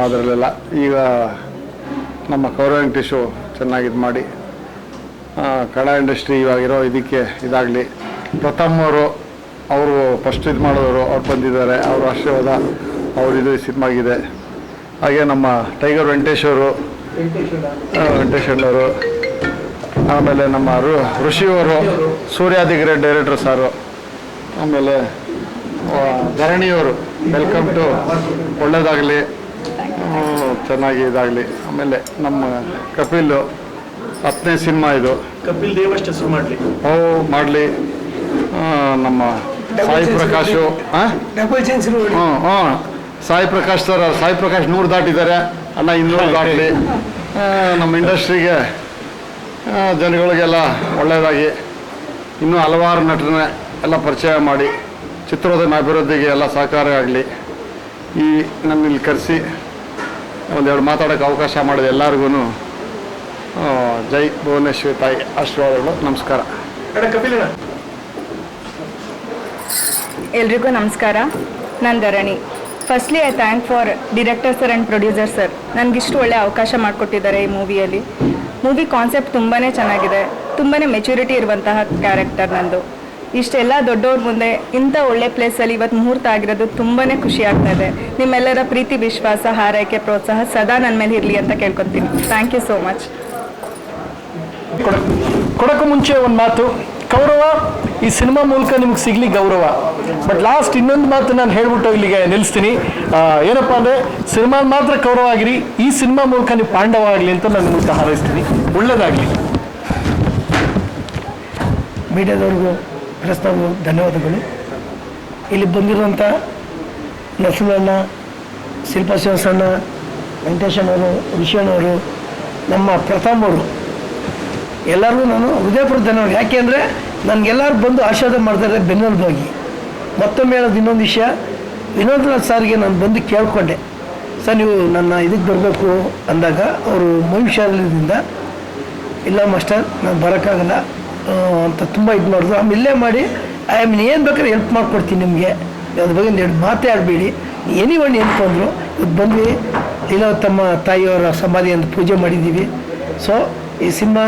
ಅದರಲ್ಲೆಲ್ಲ. ಈಗ ನಮ್ಮ ಗೌರವ ವೆಂಕಟೇಶು ಚೆನ್ನಾಗಿ ಇದು ಮಾಡಿ. ಕನ್ನಡ ಇಂಡಸ್ಟ್ರಿ ಇವಾಗಿರೋ ಇದಕ್ಕೆ ಇದಾಗಲಿ. ಪ್ರಥಮ್ ಅವರು ಅವರು ಫಸ್ಟ್ ಇದು ಮಾಡಿದವರು, ಅವ್ರು ಬಂದಿದ್ದಾರೆ. ಅವರು ಆಶೀರ್ವಾದ ಅವರಿದು ಇದು ಸಿನಿಮಾಗಿದೆ. ಹಾಗೆ ನಮ್ಮ ಟೈಗರ್ ವೆಂಕಟೇಶ್ ಅವರು ವೆಂಕಟೇಶ್ ಅವರು, ಆಮೇಲೆ ನಮ್ಮ ಋಷಿ ಅವರು ಸೂರ್ಯಾದಿಗ್ರೆ ಡೈರೆಕ್ಟರ್ ಸಾರು. ಆಮೇಲೆ ಧರಣಿಯವರು ವೆಲ್ಕಮ್ ಟು ಒಳ್ಳೇದಾಗಲಿ ಚೆನ್ನಾಗಿ ಇದಾಗಲಿ. ಆಮೇಲೆ ನಮ್ಮ ಕಪಿಲ್ ಹತ್ತನೇ ಸಿನಿಮಾ ಇದು. ಕಪಿಲ್ ದೇವಷ್ಟು ಹೆಸರು ಮಾಡಲಿ. ಓ ಮಾಡಲಿ. ನಮ್ಮ ಸಾಯಿ ಪ್ರಕಾಶು ಹಾಂ ಹಾಂ ಚಾನ್ಸ್ ಹ್ಞೂ ಹ್ಞೂ ಸಾಯಿ ಪ್ರಕಾಶ್ ಸರ್ ಸಾಯಿ ಪ್ರಕಾಶ್ ನೂರು ದಾಟಿದ್ದಾರೆ. ಅಣ್ಣ ಇನ್ನೂರು (laughs) ದಾಟಲಿ. ನಮ್ಮ ಇಂಡಸ್ಟ್ರಿಗೆ ಜನಗಳಿಗೆಲ್ಲ ಒಳ್ಳೆಯದಾಗಿ ಇನ್ನೂ ಹಲವಾರು ನಟರನ್ನ ಎಲ್ಲ ಪರಿಚಯ ಮಾಡಿ. ಚಿತ್ರೋದ್ಯಮ ಅಭಿವೃದ್ಧಿಗೆ ಎಲ್ಲ ಸಹಕಾರ ಆಗಲಿ ಈ ನನ್ನ ಇಲ್ಲಿ ಕರೆಸಿ ಒಂದೆರಡು ಮಾತಾಡೋಕ್ಕೆ ಅವಕಾಶ ಮಾಡಿದ ಎಲ್ಲರಿಗೂ ಜೈ ಭುವನೇಶ್ವರಿ ತಾಯಿ ಆಶೀರ್ವಾದಗಳು ನಮಸ್ಕಾರ. ಎಲ್ರಿಗೂ ನಮಸ್ಕಾರ. ನಾನು Dharani. Firstly I thank for director sir and producer sir ನನಗಿಷ್ಟು ಒಳ್ಳೆ ಅವಕಾಶ ಮಾಡಿಕೊಟ್ಟಿದ್ದಾರೆ ಈ ಮೂವಿಯಲ್ಲಿ. ಮೂವಿ ಕಾನ್ಸೆಪ್ಟ್ ತುಂಬಾ ಚೆನ್ನಾಗಿದೆ. ತುಂಬಾ ಮೆಚುರಿಟಿ ಇರುವಂತಹ ಕ್ಯಾರೆಕ್ಟರ್ ನಂದು. ಇಷ್ಟೆಲ್ಲ ದೊಡ್ಡವ್ರ ಮುಂದೆ ಇಂಥ ಒಳ್ಳೆ ಪ್ಲೇಸಲ್ಲಿ ಇವತ್ತು ಮುಹೂರ್ತ ಆಗಿರೋದು ತುಂಬಾ ಖುಷಿ ಆಗ್ತಾ ಇದೆ. ನಿಮ್ಮೆಲ್ಲರ ಪ್ರೀತಿ ವಿಶ್ವಾಸ ಹಾರೈಕೆ ಪ್ರೋತ್ಸಾಹ ಸದಾ ನನ್ನ ಮೇಲೆ ಇರಲಿ ಅಂತ ಕೇಳ್ಕೊತೀನಿ. ಥ್ಯಾಂಕ್ ಯು ಸೋ ಮಚ್ ಕೊಡೋಕ್ಕೂ ಮುಂಚೆ ಒಂದು ಮಾತು. ಕೌರವ ಈ ಸಿನಿಮಾ ಮೂಲಕ ನಿಮ್ಗೆ ಸಿಗಲಿ ಗೌರವ. ಬಟ್ ಲಾಸ್ಟ್ ಇನ್ನೊಂದು ಮಾತು ನಾನು ಹೇಳ್ಬಿಟ್ಟು ಇಲ್ಲಿಗೆ ನಿಲ್ಲಿಸ್ತೀನಿ ಏನಪ್ಪಾ ಅಂದರೆ ಸಿನಿಮಾ ಮಾತ್ರ ಗೌರವ ಆಗಿರಿ ಈ ಸಿನಿಮಾ ಮೂಲಕ ನೀವು ಪಾಂಡವ ಆಗಲಿ ಅಂತ ನಾನು ಮೂಲಕ ಹಾರೈಸ್ತೀನಿ. ಒಳ್ಳೇದಾಗಲಿ. ಮೀಡಿಯಾದವ್ರಿಗೂ ಪ್ರೆಸ್ನವ್ರಿಗೂ ಧನ್ಯವಾದಗಳು. ಇಲ್ಲಿ ಬಂದಿರುವಂಥ ನಸಲಣ್ಣ ಶಿಲ್ಪಾ ಶಿವಸಣ್ಣ ವೆಂಕಟೇಶನವರು ವಿಶ್ವಣ್ಣವರು ನಮ್ಮ ಪ್ರಥಮ್ ಅವರು, ಎಲ್ಲರಿಗೂ ನಾನು ಹೃದಯಪುರ ಧನ್ಯವಾದ ಯಾಕೆ ಅಂದರೆ ನನಗೆಲ್ಲರೂ ಬಂದು ಆಶೀರ್ವಾದ ಮಾಡ್ತಾರೆ ಬೆನ್ನೆಲುಬಾಗಿ. ಮತ್ತೊಮ್ಮೆ ಹೇಳೋದು ಇನ್ನೊಂದು ವಿಷಯ. ವಿನೋದನಾಥ್ ಸಾರಿಗೆ ನಾನು ಬಂದು ಕೇಳಿಕೊಂಡೆ. ಸರ್, ನೀವು ನನ್ನ ಇದಕ್ಕೆ ಬರಬೇಕು ಅಂದಾಗ ಅವರು ಮೈಷಾಲದಿಂದ ಇಲ್ಲ ಮಾಸ್ಟರ್, ನಾನು ಬರೋಕ್ಕಾಗಲ್ಲ. ಅಂತ ತುಂಬ ಇದು ಮಾಡಿದ್ರು ಆಮೇಲೆ ಇಲ್ಲೇ ಮಾಡಿ, ಐ ಮೀನ್ ಏನು ಬೇಕಾದ್ರೆ ಹೆಲ್ಪ್ ಮಾಡಿಕೊಡ್ತೀನಿ ನಿಮಗೆ. ಅದ್ರ ಬಗ್ಗೆ ಎರಡು ಮಾತೇ ಆಡಬೇಡಿ. ಎನಿ ಒನ್ ಅಂದರು ಇವತ್ತು ಬಂದ್ವಿ ತಮ್ಮ ತಾಯಿಯವರ ಸಮಾಧಿಯನ್ನು ಪೂಜೆ ಮಾಡಿದ್ದೀವಿ ಸೊ ಈ ಸಿನಿಮಾ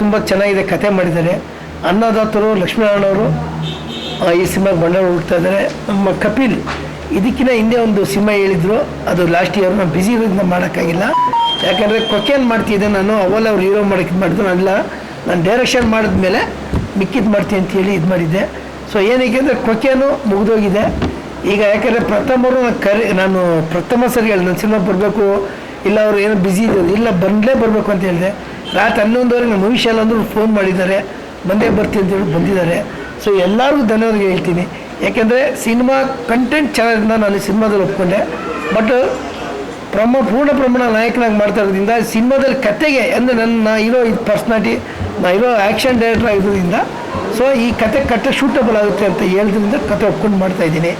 ತುಂಬ ಚೆನ್ನಾಗಿದೆ ಕತೆ ಮಾಡಿದ್ದಾರೆ. ಅನ್ನದಾತರು ಲಕ್ಷ್ಮೀನಾರಾಯಣವರು ಈ ಸಿನಿಮಾಗೆ ಬಂಡವಾಳ ಹುಡ್ತಾ ಇದ್ದಾರೆ. ನಮ್ಮ ಕಪಿಲ್ ಇದಕ್ಕಿಂತ ಹಿಂದೆ ಒಂದು ಸಿನಿಮಾ ಹೇಳಿದ್ರು. ಅದು ಲಾಸ್ಟ್ ಇಯರ್ ನಾನು ಬ್ಯುಸಿ ಇರೋದ್ರಿಂದ ಮಾಡೋಕ್ಕಾಗಿಲ್ಲ. ಯಾಕಂದರೆ ಕೊಕೇನ್ ಮಾಡ್ತಿದ್ದೆ ನಾನು ಅವಲ್ಲ ಅವ್ರು ಹೀರೋ ಮಾಡೋಕ್ಕೆ ಮಾಡಿದ್ರು ನಾನಿಲ್ಲ. ನಾನು ಡೈರೆಕ್ಷನ್ ಮಾಡಿದ್ಮೇಲೆ ಮಿಕ್ಕಿದ್ ಮಾಡ್ತೀನಿ ಅಂತೇಳಿ ಇದು ಮಾಡಿದ್ದೆ. ಸೊ ಏನಕ್ಕೆ ಅಂದರೆ ಕೊಕೇನು ಮುಗಿದೋಗಿದೆ. ಈಗ ಯಾಕಂದರೆ ಪ್ರಥಮರು ನಾನು ಕರೆ, ನಾನು ಪ್ರಥಮ ಸರಿ ಹೇಳಿ ನನ್ನ ಸಿನಿಮಾ ಬರಬೇಕು, ಇಲ್ಲ ಅವ್ರು ಏನು ಬ್ಯುಸಿ ಇದ್ದಾರೆ, ಇಲ್ಲ ಬಂದಲೇ ಬರಬೇಕು ಅಂತ ಹೇಳಿದೆ. ರಾತ್ರಿ ಹನ್ನೊಂದುವರೆಗೆ ನಮ್ಮ ಭವಿಷ್ಯ ಅಂದರು ಫೋನ್ ಮಾಡಿದ್ದಾರೆ, ಬಂದೇ ಬರ್ತೀನಿ ಅಂತೇಳಿ ಬಂದಿದ್ದಾರೆ. ಸೊ ಎಲ್ಲರಿಗೂ ಧನ್ಯವಾದ ಹೇಳ್ತೀನಿ. ಯಾಕೆಂದರೆ ಸಿನಿಮಾ ಕಂಟೆಂಟ್ ಚೆನ್ನಾಗಿಂದ ನಾನು ಸಿನಿಮಾದಲ್ಲಿ ಒಪ್ಕೊಂಡೆ. ಬಟ್ ಪ್ರಮ ಪೂರ್ಣ ಪ್ರಮಾಣ ನಾಯಕನಾಗಿ ಮಾಡ್ತಾ ಇರೋದ್ರಿಂದ ಸಿನಿಮಾದಲ್ಲಿ ಕತೆಗೆ ಅಂದರೆ ನನ್ನ, ನಾ ಇರೋ ಇದು ಪರ್ಸ್ನಾಲಿಟಿ ನಾ ಇರೋ ಆ್ಯಕ್ಷನ್ ಡೈರೆಕ್ಟರ್ ಆಗಿರೋದ್ರಿಂದ ಸೊ ಈ ಕತೆ ಕಟ್ಟೆ ಶೂಟಬಲ್ ಆಗುತ್ತೆ ಅಂತ ಹೇಳಿದ್ರಿಂದ ಕತೆ ಒಪ್ಕೊಂಡು ಮಾಡ್ತಾ ಇದ್ದೀನಿ.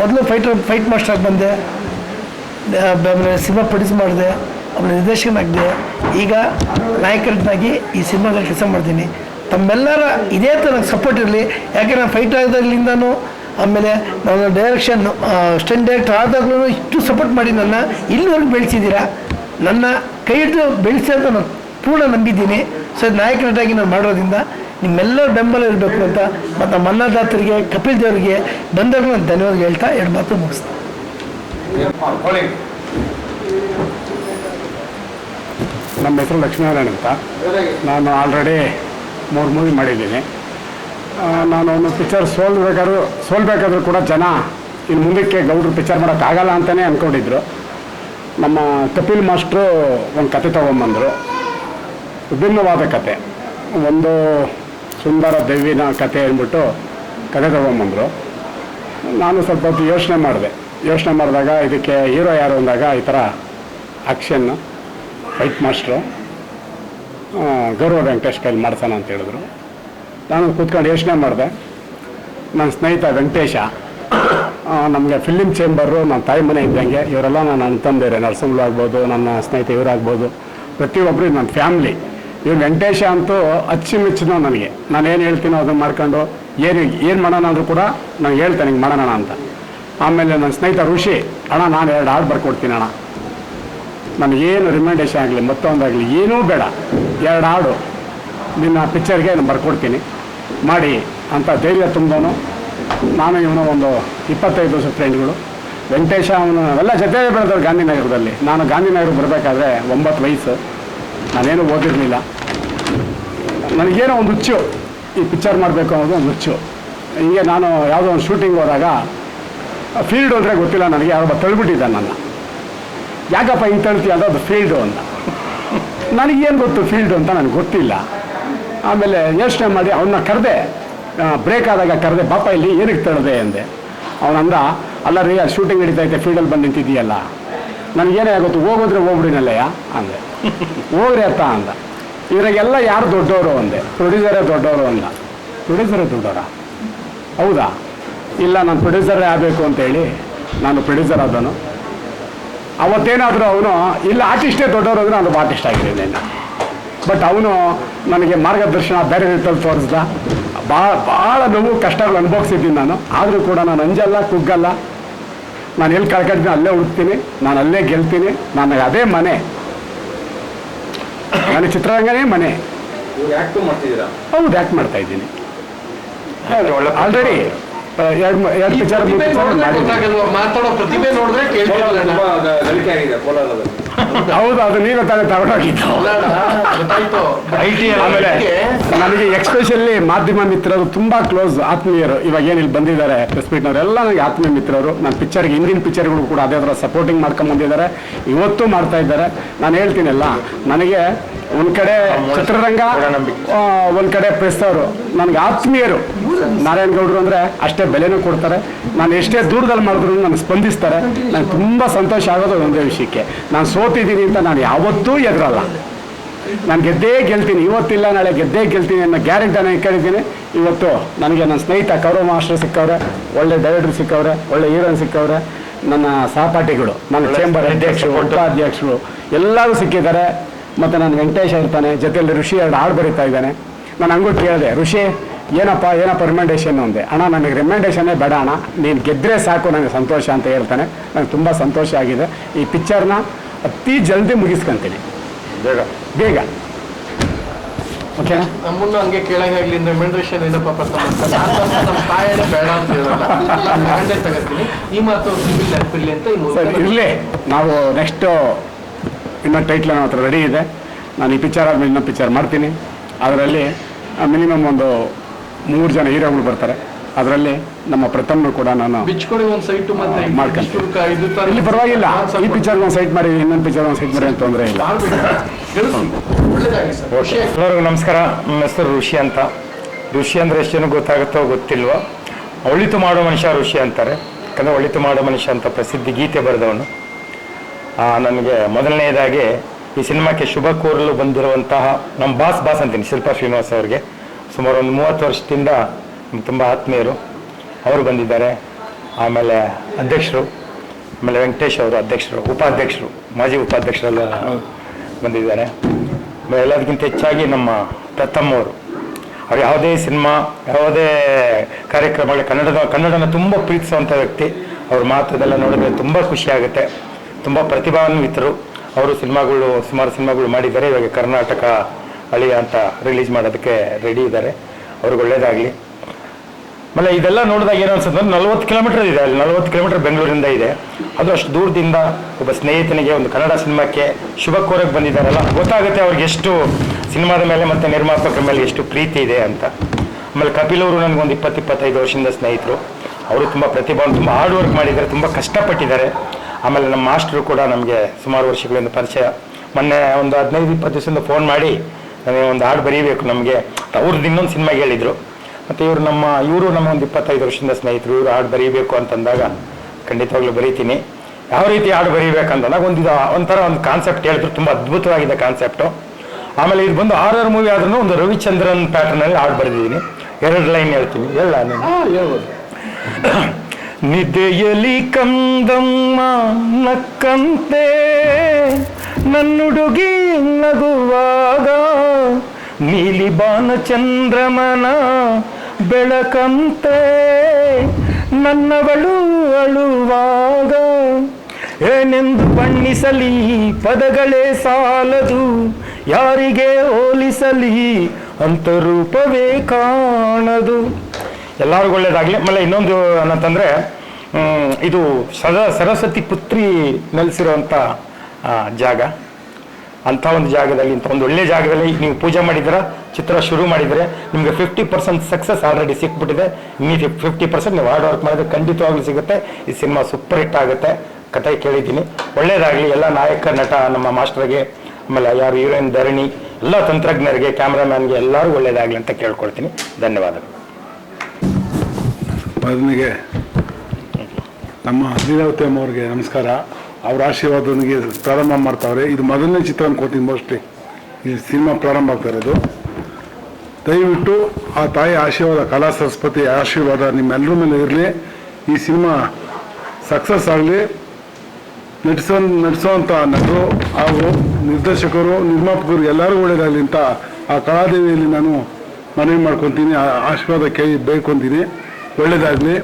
ಮೊದಲು ಫೈಟರ್ ಫೈಟ್ ಮಾಸ್ಟರ್ ಬಂದೆ. ಆಮೇಲೆ ಸಿನಿಮಾ ಪ್ರೊಡ್ಯೂಸ್ ಮಾಡಿದೆ. ಆಮೇಲೆ ನಿರ್ದೇಶಕನಾಗಿದೆ ಈಗ ನಾಯಕರನ್ನಾಗಿ ಈ ಸಿನಿಮಾದಲ್ಲಿ ಕೆಲಸ ಮಾಡ್ತೀನಿ. ತಮ್ಮೆಲ್ಲರ ಇದೇ ಥರ ಸಪೋರ್ಟ್ ಇರಲಿ. ಯಾಕೆ ನಾನು ಫೈಟ್ ಆದಾಗಲಿಂದನೂ ಆಮೇಲೆ ನಾನು ಡೈರೆಕ್ಷನ್ ಸ್ಟೆಂಟ್ ಡೈರೆಕ್ಟರ್ ಆದಾಗಲೂ ಇಷ್ಟು ಸಪೋರ್ಟ್ ಮಾಡಿ ನನ್ನ ಇಲ್ಲಿವರೆಗೂ ಬೆಳೆಸಿದ್ದೀರಾ? ನನ್ನ ಕೈ ಹಿಡಿದು ಬೆಳೆಸಿ ಅಂತ ನಾನು ಪೂರ್ಣ ನಂಬಿದ್ದೀನಿ. ಸೊ ನಾಯಕ ನಟಾಗಿ ನಾನು ಮಾಡೋದ್ರಿಂದ ನಿಮ್ಮೆಲ್ಲರ ಬೆಂಬಲ ಇರಬೇಕು ಅಂತ ಮತ್ತು ನಮ್ಮ ಅನ್ನದಾತರಿಗೆ ಕಪಿಲ್ ದೇವರಿಗೆ ಬಂದಾಗ ನಾನು ಧನ್ಯವಾದ ಹೇಳ್ತಾ ಎರಡು ಮಾತು ಮುಗಿಸ್ತೀನಿ. ನಮ್ಮ ಹೆಸರು ಲಕ್ಷ್ಮೀನಾರಾಯಣ ಅಂತ. ನಾನು ಆಲ್ರೆಡಿ ಮೂರು ಮೂವಿ ಮಾಡಿದ್ದೀನಿ. ನಾನು ಒಂದು ಪಿಕ್ಚರ್ ಸೋಲ್ಬೇಕಾದ್ರೂ ಸೋಲ್ಬೇಕಾದ್ರೂ ಕೂಡ ಜನ ಇನ್ನು ಮುಂದಕ್ಕೆ ಗೌಡ್ರು ಪಿಕ್ಚರ್ ಮಾಡೋಕ್ಕಾಗಲ್ಲ ಅಂತಲೇ ಅಂದ್ಕೊಂಡಿದ್ರು ನಮ್ಮ ಕಪಿಲ್ ಮಾಸ್ಟ್ರು ಒಂದು ಕತೆ ತೊಗೊಂಬಂದರು. ವಿಭಿನ್ನವಾದ ಕತೆ. ಒಂದು ಸುಂದರ ದೇವಿನ ಕತೆ ಅಂದ್ಬಿಟ್ಟು ಕತೆ ತೊಗೊಂಬಂದರು. ನಾನು ಸ್ವಲ್ಪ ಹೊತ್ತು ಯೋಚನೆ ಮಾಡಿದೆ. ಯೋಚನೆ ಮಾಡಿದಾಗ ಇದಕ್ಕೆ ಹೀರೋ ಯಾರು ಅಂದಾಗ ಈ ಥರ ಆಕ್ಷನ್ ಫೈಟ್ ಮಾಸ್ಟ್ರು ಗೌರವ ವೆಂಕಟೇಶ್ ಕೈಲಿ ಮಾಡ್ತಾನೆ ಅಂತ ಹೇಳಿದ್ರು. ನಾನು ಕೂತ್ಕೊಂಡು ಯೋಚನೆ ಮಾಡಿದೆ. ನನ್ನ ಸ್ನೇಹಿತ ವೆಂಕಟೇಶ ನಮಗೆ ಫಿಲಿಮ್ ಚೇಂಬರು ನನ್ನ ತಾಯಿ ಮನೆ ಇದ್ದಂಗೆ, ಇವರೆಲ್ಲ ನನ್ನ ತಂದೆರೆ ನರಸಿಂಹಳು ಆಗ್ಬೋದು, ನನ್ನ ಸ್ನೇಹಿತ ಇವರಾಗ್ಬೋದು ಪ್ರತಿಯೊಬ್ಬರು ನನ್ನ ಫ್ಯಾಮ್ಲಿ ಇವ್ರು ವೆಂಕಟೇಶ ಅಂತೂ ಅಚ್ಚುಮೆಚ್ಚಿನ ನನಗೆ. ನಾನು ಏನು ಹೇಳ್ತೀನೋ ಅದನ್ನು ಮಾಡ್ಕೊಂಡು, ಏನು ಏನು ಮಾಡೋಣ ಅಂದರೂ ಕೂಡ ನಾನು ಹೇಳ್ತೇನೆ, ಹಿಂಗೆ ಮಾಡೋಣ ಅಂತ. ಆಮೇಲೆ ನನ್ನ ಸ್ನೇಹಿತ ಋಷಿ, ಅಣ್ಣ, ನಾನು ಎರಡು ಹಾಡು ಬರ್ಕೊಡ್ತೀನಿ ಅಣ್ಣ. ನನಗೇನು ರಿಮೈಂಡೇಶನ್ ಆಗಲಿ, ಮತ್ತೊಂದಾಗಲಿ, ಏನೂ ಬೇಡ. ಎರಡು ಹಾಡು ನಿನ್ನ ಪಿಕ್ಚರ್ಗೆ ನಾನು ಬರ್ಕೊಡ್ತೀನಿ. ಮಾಡಿ ಅಂತ ಧೈರ್ಯ ತುಂಬೋನು ನಾನು ಇವನು ಒಂದು ಇಪ್ಪತ್ತೈದು ವರ್ಷ ಫ್ರೆಂಡ್ಗಳು ವೆಂಕಟೇಶ ಅವನು, ಅವೆಲ್ಲ ಜೊತೆ ಬೆಳೆದವ್ರು ಗಾಂಧಿನಗರದಲ್ಲಿ. ನಾನು ಗಾಂಧಿನಗರ ಬರಬೇಕಾದ್ರೆ ಒಂಬತ್ತು ವಯಸ್ಸು. ನಾನೇನು ಓದಿರಲಿಲ್ಲ. ನನಗೇನೋ ಒಂದು ಹುಚ್ಚು. ಈ ಪಿಕ್ಚರ್ ಮಾಡಬೇಕು ಅನ್ನೋದು ಒಂದು ಹುಚ್ಚು. ಹೀಗೆ ನಾನು ಯಾವುದೋ ಒಂದು ಶೂಟಿಂಗ್ ಹೋದಾಗ ಫೀಲ್ಡ್ ಅಂದರೆ ಗೊತ್ತಿಲ್ಲ ನನಗೆ ಯಾರೊಬ್ಬ ತಳ್ಬಿಟ್ಟಿದ್ದ ನನ್ನ. ಯಾಕಪ್ಪ ಹಿಂಗೆ ತಳ್ತೀಯ? ಅದು ಫೀಲ್ಡು ಅಂತ. ನನಗೇನು ಗೊತ್ತು ಫೀಲ್ಡು ಅಂತ? ನನಗೆ ಗೊತ್ತಿಲ್ಲ. ಆಮೇಲೆ ಯೋಚನೆ ಮಾಡಿ ಅವನ್ನ ಕರೆದೆ ಬ್ರೇಕ್ ಆದಾಗ ಕರೆದೆ ಪಾಪ ಇಲ್ಲಿ ಏನಕ್ಕೆ ತಡೆದೆ ಅಂದೆ. ಅವನಂದ ಅಲ್ಲ ರೀ, ಅಲ್ಲಿ ಶೂಟಿಂಗ್ ನಡೀತಾ ಐತೆ ಫೀಲ್ಡಲ್ಲಿ ಬಂದು ನಿಂತಿದೆಯಲ್ಲ ನನಗೇನೇ ಗೊತ್ತು ಹೋಗೋದ್ರೆ ಹೋಗ್ಬಿಡಿನಲ್ಲಯ್ಯ ಅಂದೆ. ಹೋಗ್ರಿ ಅತ್ತ, ಅಂದ. ಇದ್ರಾಗೆಲ್ಲ ಯಾರು ದೊಡ್ಡವರು ಅಂದೆ. ಪ್ರೊಡ್ಯೂಸರೇ ದೊಡ್ಡವರು ಅಂದ ಪ್ರೊಡ್ಯೂಸರೇ ದೊಡ್ಡವರ ಹೌದಾ? ಇಲ್ಲ, ನಾನು ಪ್ರೊಡ್ಯೂಸರೇ ಆಗಬೇಕು ಅಂತೇಳಿ ನಾನು ಪ್ರೊಡ್ಯೂಸರ್ ಆದನು ಅವತ್ತೇನಾದರೂ ಅವನು, ಇಲ್ಲ ಆರ್ಟಿಸ್ಟೇ ದೊಡ್ಡವರು ಅಂದರೆ, ನಾನು ಆರ್ಟಿಸ್ಟ್ ಆಗಿದ್ದೀನಿ. ಬಟ್ ಅವನು ನನಗೆ ಮಾರ್ಗದರ್ಶನ ಬೇರೆ ರೀತಿಯಲ್ಲಿ ತೋರಿಸ್ದ. ಭಾಳ ಭಾಳ ನೋವು ಕಷ್ಟಗಳು ಅನುಭವಿಸಿದ್ದೀನಿ ನಾನು. ಆದರೂ ಕೂಡ ನಾನು ಅಂಜಲ್ಲ ಕುಗ್ಗಲ್ಲ. ನಾನು ಎಲ್ಲಿ ಕಳ್ಕೊಂಡಿದ್ದೀನಿ ಅಲ್ಲೇ ಹುಡುಕ್ತೀನಿ. ನಾನು ಅಲ್ಲೇ ಗೆಲ್ತೀನಿ. ನನಗೆ ಅದೇ ಮನೆ. ನನ್ನ ಚಿತ್ರರಂಗನೇ ಮನೆ. ಹೌದು ಆ್ಯಕ್ಟ್ ಮಾಡ್ತಾ ಇದ್ದೀನಿ? ಆಲ್ರೆಡಿ ಎರಡು ಎರಡು ಪಿಕ್ಚರ್ ಮಾತಾಡೋ ಪ್ರತಿಭೆ ನೋಡಿದ್ರೆ (laughs) ಹೌದು ಅದು ನೀವೇ ತಾನೇ ತಗೊಂಡೋಗಿದ್ದು. (laughs) ಆಮೇಲೆ ನನಗೆ ಎಕ್ಸ್ಪೆಷಲಿ ಮಾಧ್ಯಮ ಮಿತ್ರರು ತುಂಬಾ ಕ್ಲೋಸ್ ಆತ್ಮೀಯರು. ಇವಾಗ ಏನ್ ಇಲ್ಲಿ ಬಂದಿದ್ದಾರೆ ಪ್ರೆಸ್ ನನಗೆ ಆತ್ಮೀಯ ಮಿತ್ರರು. ನನ್ನ ಪಿಕ್ಚರ್ಗೆ ಹಿಂದಿನ ಪಿಕ್ಚರ್ಗಳು ಕೂಡ ಅದೇ ಥರ ಸಪೋರ್ಟಿಂಗ್ ಮಾಡ್ಕೊಂಡ್ ಬಂದಿದ್ದಾರೆ. ಇವತ್ತು ಮಾಡ್ತಾ ಇದ್ದಾರೆ. ನಾನು ಹೇಳ್ತೀನಲ್ಲ ನನಗೆ ಒಂದ್ ಕಡೆ ಚಿತ್ರರಂಗ ಒಂದ್ ಕಡೆ ಪ್ರೆಸ್ತವರು ನನ್ಗೆ ಆತ್ಮೀಯರು ನಾರಾಯಣ ಗೌಡ್ರು ಅಂದ್ರೆ ಅಷ್ಟೇ ಬೆಲೆನೂ ಕೊಡ್ತಾರೆ. ನಾನು ಎಷ್ಟೇ ದೂರದಲ್ಲಿ ಮಾಡಿದ್ರು ನನಗೆ ಸ್ಪಂದಿಸ್ತಾರೆ. ನಂಗೆ ತುಂಬಾ ಸಂತೋಷ ಆಗೋದು ಒಂದೇ ವಿಷಯಕ್ಕೆ. ನಾನು ಸೋತಿದ್ದೀನಿ ಅಂತ ನಾನು ಯಾವತ್ತೂ ಎದುರಲ್ಲ. ನಾನು ಗೆದ್ದೇ ಗೆಲ್ತೀನಿ. ಇವತ್ತಿಲ್ಲ ನಾಳೆ ಗೆದ್ದೇ ಗೆಲ್ತೀನಿ ಅನ್ನೋ ಗ್ಯಾರಂಟಿ ನಾನು ಇಟ್ಕೊಂಡಿದ್ದೀನಿ. ಇವತ್ತು ನನಗೆ ನನ್ನ ಸ್ನೇಹಿತ ಕೌರವ ಮಾಸ್ಟರ್ ಸಿಕ್ಕವ್ರೆ ಒಳ್ಳೆ ಡೈರೆಕ್ಟರ್ ಸಿಕ್ಕವ್ರೆ ಒಳ್ಳೆ ಹೀರೋನ್ ಸಿಕ್ಕವ್ರೆ ನನ್ನ ಸಹಪಾಠಿಗಳು ನನ್ನ ಚೇಂಬರ್ ಅಧ್ಯಕ್ಷರು ಉಪಾಧ್ಯಕ್ಷರು ಎಲ್ಲರೂ ಸಿಕ್ಕಿದ್ದಾರೆ. ಮತ್ತು ನಾನು ವೆಂಕಟೇಶ ಇರ್ತಾನೆ ಜೊತೆಯಲ್ಲಿ ಋಷಿ ಎರಡು ಹಾಡು ಬರೀತಾ ಇದ್ದಾನೆ. ನಾನು ಹಂಗೂ ಕೇಳಿದೆ ಋಷಿ ಏನಪ್ಪ ಏನಪ್ಪ ರಿಮೆಂಡೇಷನ್ ಒಂದೇ ಅಣ್ಣ ನನಗೆ ರಿಮೆಂಡೇಷನ್ನೇ ಬೇಡ ಅಣ್ಣ. ನೀನು ಗೆದ್ದರೆ ಸಾಕು ನನಗೆ ಸಂತೋಷ ಅಂತ ಹೇಳ್ತಾನೆ. ನನಗೆ ತುಂಬ ಸಂತೋಷ ಆಗಿದೆ. ಈ ಪಿಕ್ಚರ್ನ ಅತಿ ಜಲ್ದಿ ಮುಗಿಸ್ಕೊಂತೀನಿ. ಬೇಗ. ಬೇಗ. ಓಕೆನಾ? ನಮ್ಮನ್ನು ಹಂಗೆ ಕೇಳಂಗಾಗ್ಲಿ ಏನಪ್ಪ ಪ್ರಥಮ ನಮ್ಮ ಬೇಡ ಅಂತ ಹೇಳಲ್ಲ. ಬ್ರ್ಯಾಂಡೇ ತಗೋತೀನಿ. ಈ ಮಾತು ನೆನಪಿರ್ಲಿ ಅಂತ ಇರಲಿ. ನಾವು ನೆಕ್ಸ್ಟು ಇನ್ನೊಂದು ಟೈಟ್ಲ್ ನನ್ನ ಹತ್ರ ರೆಡಿ ಇದೆ. ನಾನು ಈ ಪಿಕ್ಚರ್ ಆದಮೇಲೆ ಇನ್ನೊಂದು ಪಿಕ್ಚರ್ ಮಾಡ್ತೀನಿ. ಅದರಲ್ಲಿ ಮಿನಿಮಮ್ ಒಂದು ಮೂರು ಜನ ಹೀರೋಗಳು ಬರ್ತಾರೆ. ಅದರಲ್ಲಿ ನಮ್ಮ ಪ್ರಥಮರು ಕೂಡ ನಾನು ಮಾಡ್ಕೊಂತೀನಿ. ಇಲ್ಲಿ ಪರವಾಗಿಲ್ಲ. ಈ ಪಿಕ್ಚರ್ ಒಂದು ಸೈಟ್ ಮಾಡಿ ಇನ್ನೊಂದು ಪಿಕ್ಚರ್ ಒಂದು ಸೈಟ್ ಮಾಡಿ ಅಂತ ತೊಂದರೆ ಇಲ್ಲ. ಮಾಡ್ಬಿಡಿ. ಒಳ್ಳೆದಾಗಿ ಸರ್. ಎಲ್ಲರಿಗೂ ನಮಸ್ಕಾರ. ನನ್ನ ಹೆಸರು ಋಷಿ ಅಂತ. ಋಷಿ ಅಂದರೆ ಎಷ್ಟು ಜನ ಗೊತ್ತಾಗುತ್ತೋ ಗೊತ್ತಿಲ್ವ? ಒಳಿತು ಮಾಡೋ ಮನುಷ್ಯ ಋಷಿ ಅಂತಾರೆ. ಯಾಕಂದರೆ ಒಳಿತು ಮಾಡೋ ಮನುಷ್ಯ ಅಂತ ಪ್ರಸಿದ್ಧಿ ಗೀತೆ ಬರೆದವನು. ನನಗೆ ಮೊದಲನೆಯದಾಗಿ ಈ ಸಿನಿಮಾಕ್ಕೆ ಶುಭ ಕೋರಲು ಬಂದಿರುವಂತಹ ನಮ್ಮ ಬಾಸ್ ಬಾಸ್ ಅಂತೀನಿ, ಶಿಲ್ಪಾ ಶ್ರೀನಿವಾಸ್ ಅವರಿಗೆ. ಸುಮಾರು ಒಂದು ಮೂವತ್ತು ವರ್ಷದಿಂದ ತುಂಬ ಆತ್ಮೀಯರು. ಅವರು ಬಂದಿದ್ದಾರೆ. ಆಮೇಲೆ ಅಧ್ಯಕ್ಷರು, ಆಮೇಲೆ ವೆಂಕಟೇಶ್ ಅವರು ಅಧ್ಯಕ್ಷರು, ಉಪಾಧ್ಯಕ್ಷರು, ಮಾಜಿ ಉಪಾಧ್ಯಕ್ಷರೆಲ್ಲ ಬಂದಿದ್ದಾರೆ. ಎಲ್ಲದಕ್ಕಿಂತ ಹೆಚ್ಚಾಗಿ ನಮ್ಮ ಪ್ರಥಮ್ ಅವರು. ಅವ್ರು ಯಾವುದೇ ಸಿನಿಮಾ, ಯಾವುದೇ ಕಾರ್ಯಕ್ರಮಗಳು ಕನ್ನಡದ, ಕನ್ನಡನ ತುಂಬ ಪ್ರೀತಿಸುವಂಥ ವ್ಯಕ್ತಿ. ಅವ್ರ ಮಾತ್ರದೆಲ್ಲ ನೋಡಿದ್ರೆ ತುಂಬ ಖುಷಿ ಆಗುತ್ತೆ. ತುಂಬ ಪ್ರತಿಭಾನ್ವಿತರು ಅವರು ಸಿನಿಮಾಗಳು, ಸುಮಾರು ಸಿನಿಮಾಗಳು ಮಾಡಿದ್ದಾರೆ. ಇವಾಗ ಕರ್ನಾಟಕ ಅಳಿಯ ಅಂತ ರಿಲೀಸ್ ಮಾಡೋದಕ್ಕೆ ರೆಡಿ ಇದ್ದಾರೆ. ಅವ್ರಿಗೆ ಒಳ್ಳೇದಾಗಲಿ. ಆಮೇಲೆ ಇದೆಲ್ಲ ನೋಡಿದಾಗ ಏನು ಅನ್ಸುತ್ತೆ ನಲ್ವತ್ತು ಕಿಲೋಮೀಟರ್ ಇದೆ ಅಲ್ಲಿ. ನಲ್ವತ್ತು ಕಿಲೋಮೀಟರ್ ಬೆಂಗಳೂರಿಂದ ಇದೆ. ಅದು ಅಷ್ಟು ದೂರದಿಂದ ಒಬ್ಬ ಸ್ನೇಹಿತನಿಗೆ ಒಂದು ಕನ್ನಡ ಸಿನಿಮಾಕ್ಕೆ ಶುಭ ಕೋರಕ್ಕೆ ಬಂದಿದ್ದಾರಲ್ಲ. ಗೊತ್ತಾಗುತ್ತೆ ಅವ್ರಿಗೆ ಎಷ್ಟು ಸಿನಿಮಾದ ಮೇಲೆ ಮತ್ತು ನಿರ್ಮಾಪಕರ ಮೇಲೆ ಎಷ್ಟು ಪ್ರೀತಿ ಇದೆ ಅಂತ. ಆಮೇಲೆ ಕಪಿಲ್ ಅವರು ನನಗೊಂದು ಇಪ್ಪತ್ತು ಇಪ್ಪತ್ತೈದು ವರ್ಷದಿಂದ ಸ್ನೇಹಿತರು. ಅವರು ತುಂಬ ಪ್ರತಿಭಾವನ್ನು ತುಂಬ ಹಾರ್ಡ್ ವರ್ಕ್ ಮಾಡಿದ್ದಾರೆ. ತುಂಬ ಕಷ್ಟಪಟ್ಟಿದ್ದಾರೆ. ಆಮೇಲೆ ನಮ್ಮ ಮಾಸ್ಟ್ರು ಕೂಡ ನಮಗೆ ಸುಮಾರು ವರ್ಷಗಳಿಂದ ಪರಿಚಯ. ಮೊನ್ನೆ ಒಂದು ಹದಿನೈದು, ಇಪ್ಪತ್ತು ದಿವಸದಿಂದ ಫೋನ್ ಮಾಡಿ ನನಗೆ ಒಂದು ಹಾಡು ಬರೀಬೇಕು ನಮಗೆ. ಅವ್ರದ್ದು ಇನ್ನೊಂದು ಸಿನಿಮಾಗೆ ಹೇಳಿದರು. ಮತ್ತು ಇವರು ನಮ್ಮ ಇವರು ನಮ್ಮ ಒಂದು ಇಪ್ಪತ್ತೈದು ವರ್ಷದಿಂದ ಸ್ನೇಹಿತರು, ಇವರು ಹಾಡು ಬರೀಬೇಕು ಅಂತಂದಾಗ ಖಂಡಿತವಾಗ್ಲೂ ಬರೀತೀನಿ. ಯಾವ ರೀತಿ ಹಾಡು ಬರೀಬೇಕಂತಂದಾಗ ಒಂದು ಇದು ಒಂಥರ ಒಂದು ಕಾನ್ಸೆಪ್ಟ್ ಹೇಳಿದ್ರು, ತುಂಬ ಅದ್ಭುತವಾಗಿದೆ ಕಾನ್ಸೆಪ್ಟು ಆಮೇಲೆ ಇದು ಬಂದು ಆರ್ ಆರ್ ಮೂವಿ ಆದ್ರೂ ಒಂದು ರವಿಚಂದ್ರನ್ ಪ್ಯಾಟರ್ನಲ್ಲಿ ಹಾಡು ಬರೆದಿದ್ದೀನಿ. ಎರಡು ಲೈನ್ ಹೇಳ್ತೀನಿ. ಎಲ್ಲ ನಾನು? ನಿದ್ದೆಯಲಿ ಕಂದಮ್ಮ ನಕ್ಕಂತೆ, ನನ್ನುಡುಗಿ ನಗುವಾಗ, ನೀಲಿ ಬಾನ ಚಂದ್ರಮನ ಬೆಳಕಂತೆ, ನನ್ನವಳು ಅಳುವಾಗ. ಏನೆಂದು ಬಣ್ಣಿಸಲಿ ಪದಗಳೇ ಸಾಲದು, ಯಾರಿಗೆ ಹೋಲಿಸಲಿ ಅಂತರೂಪವೇ ಕಾಣದು. ಎಲ್ಲರಿಗೂ ಒಳ್ಳೇದಾಗಲಿ. ಆಮೇಲೆ ಇನ್ನೊಂದು ಏನಂತಂದರೆ ಇದು ಸದಾ ಸರಸ್ವತಿ ಪುತ್ರಿ ನೆಲೆಸಿರುವಂಥ ಜಾಗ. ಅಂಥ ಒಂದು ಜಾಗದಲ್ಲಿ, ಇಂಥ ಒಂದು ಒಳ್ಳೆ ಜಾಗದಲ್ಲಿ ನೀವು ಪೂಜೆ ಮಾಡಿದ್ರೆ ಚಿತ್ರ ಶುರು ಮಾಡಿದರೆ ನಿಮಗೆ ಫಿಫ್ಟಿ ಪರ್ಸೆಂಟ್ ಸಕ್ಸಸ್ ಆಲ್ರೆಡಿ ಸಿಕ್ಬಿಟ್ಟಿದೆ. ನೀವು ಫಿಫ್ಟಿ ಪರ್ಸೆಂಟ್ ನೀವು ಹಾರ್ಡ್ ವರ್ಕ್ ಮಾಡಿದ್ರೆ ಖಂಡಿತವಾಗ್ಲೂ ಸಿಗುತ್ತೆ. ಈ ಸಿನಿಮಾ ಸೂಪರ್ ಹಿಟ್ ಆಗುತ್ತೆ. ಕತೆ ಕೇಳಿದ್ದೀನಿ. ಒಳ್ಳೆಯದಾಗಲಿ ಎಲ್ಲ ನಾಯಕ, ನಟ, ನಮ್ಮ ಮಾಸ್ಟರ್ಗೆ, ಆಮೇಲೆ ಯಾರು ಹೀರೋಯಿನ್, ಧರಣಿ, ಎಲ್ಲ ತಂತ್ರಜ್ಞರಿಗೆ, ಕ್ಯಾಮ್ರಾಮ್ಯಾನ್ಗೆ ಎಲ್ಲರೂ ಒಳ್ಳೆಯದಾಗಲಿ ಅಂತ ಕೇಳ್ಕೊಳ್ತೀನಿ. ಧನ್ಯವಾದಗಳು. ಮೊದಲಿಗೆ ನಮ್ಮ ಲೀಲಾವತಿ ಅಮ್ಮವ್ರಿಗೆ ನಮಸ್ಕಾರ. ಅವ್ರ ಆಶೀರ್ವಾದನಿಗೆ ಪ್ರಾರಂಭ ಮಾಡ್ತಾವ್ರೆ. ಇದು ಮೊದಲನೇ ಚಿತ್ರ ಅನ್ಕೋತೀನಿ ಮೋಸ್ಟ್ಲಿ ಈ ಸಿನಿಮಾ ಪ್ರಾರಂಭ ಆಗ್ತಾ ಇರೋದು. ದಯವಿಟ್ಟು ಆ ತಾಯಿ ಆಶೀರ್ವಾದ, ಕಲಾ ಸರಸ್ವತಿ ಆಶೀರ್ವಾದ ನಿಮ್ಮೆಲ್ಲರ ಮೇಲೆ ಇರಲಿ. ಈ ಸಿನಿಮಾ ಸಕ್ಸಸ್ ಆಗಲಿ. ನಟಿಸೋ ನಟಿಸೋವಂಥ ನಟರು ಹಾಗೂ ನಿರ್ದೇಶಕರು, ನಿರ್ಮಾಪಕರು ಎಲ್ಲರೂ ಒಳ್ಳೇದಾಗಲಿ ಅಂತ ಆ ಕಲಾದೇವಿಯಲ್ಲಿ ನಾನು ಮನವಿ ಮಾಡ್ಕೊತೀನಿ. ಆಶೀರ್ವಾದ ಕೈ ಬೇಡ್ಕೊತೀನಿ ಒಳ್ಳೇದಾಗಲಿ.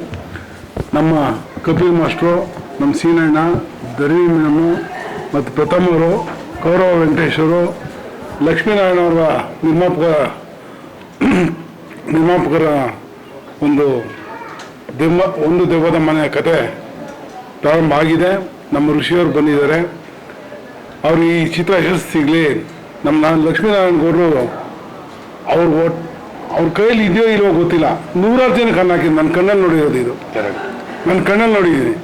ನಮ್ಮ ಕಪಿಲ್ ಮಾಸ್ಟ್ರು, ನಮ್ಮ ಸೀನಣ್ಣ ಧರಣಿ ಮೇಡಮು ಮತ್ತು ಪ್ರಥಮರು ಕೌರವ ವೆಂಕಟೇಶ್ವರು, ಲಕ್ಷ್ಮೀನಾರಾಯಣ ಅವರ ನಿರ್ಮಾಪಕ, (clears throat) ನಿರ್ಮಾಪಕರ ಒಂದು ದೆವ್ವ, ಒಂದು ದೆವ್ವದ ಮನೆಯ ಕತೆ ಪ್ರಾರಂಭ ಆಗಿದೆ. ನಮ್ಮ ಋಷಿಯವರು ಬಂದಿದ್ದಾರೆ. ಅವ್ರು ಈ ಚಿತ್ರ ಯಶಸ್ಸು ಸಿಗಲಿ. ನಮ್ಮ ನಾನು ಲಕ್ಷ್ಮೀನಾರಾಯಣ ಗೌಡರು ಅವ್ರ ಒಟ್ ಅವ್ರ ಕೈಯಲ್ಲಿ ಇದೆಯೋ ಇಲ್ವೋ ಗೊತ್ತಿಲ್ಲ. ನೂರಾರು ಜನ ಕಣ್ಣು ಹಾಕಿದ್ದು ನನ್ನ ಕಣ್ಣಲ್ಲಿ ನೋಡಿರೋದು ಇದು. ನನ್ನ ಕಣ್ಣಲ್ಲಿ ನೋಡಿದ್ದೀನಿ.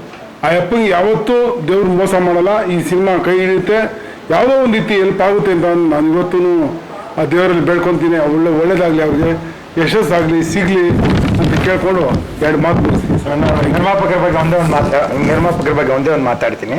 ಆ ಅಪ್ಪಂಗೆ ಯಾವತ್ತೂ ದೇವ್ರು ಮೋಸ ಮಾಡಲ್ಲ. ಈ ಸಿನಿಮಾ ಕೈ ಹಿಡಿಯುತ್ತೆ. ಯಾವುದೋ ಒಂದು ರೀತಿ ಹೆಲ್ಪ್ ಆಗುತ್ತೆ ಅಂತ ನಾನು ಇವತ್ತೂ ಆ ದೇವರಲ್ಲಿ ಬೇಡ್ಕೊತೀನಿ. ಒಳ್ಳೆ ಒಳ್ಳೇದಾಗಲಿ ಅವ್ರಿಗೆ. ಯಶಸ್ಸಾಗಲಿ ಸಿಗಲಿ ಅಂತ ಕೇಳಿಕೊಂಡು ಎರಡು ಮಾತು ನಿರ್ಮಾಪಕರ ಬಗ್ಗೆ ಒಂದೇ ಒಂದು ಮಾತಾ ನಿರ್ಮಾಪಕರ ಬಗ್ಗೆ ಒಂದೇ ಒಂದು ಮಾತಾಡ್ತೀನಿ.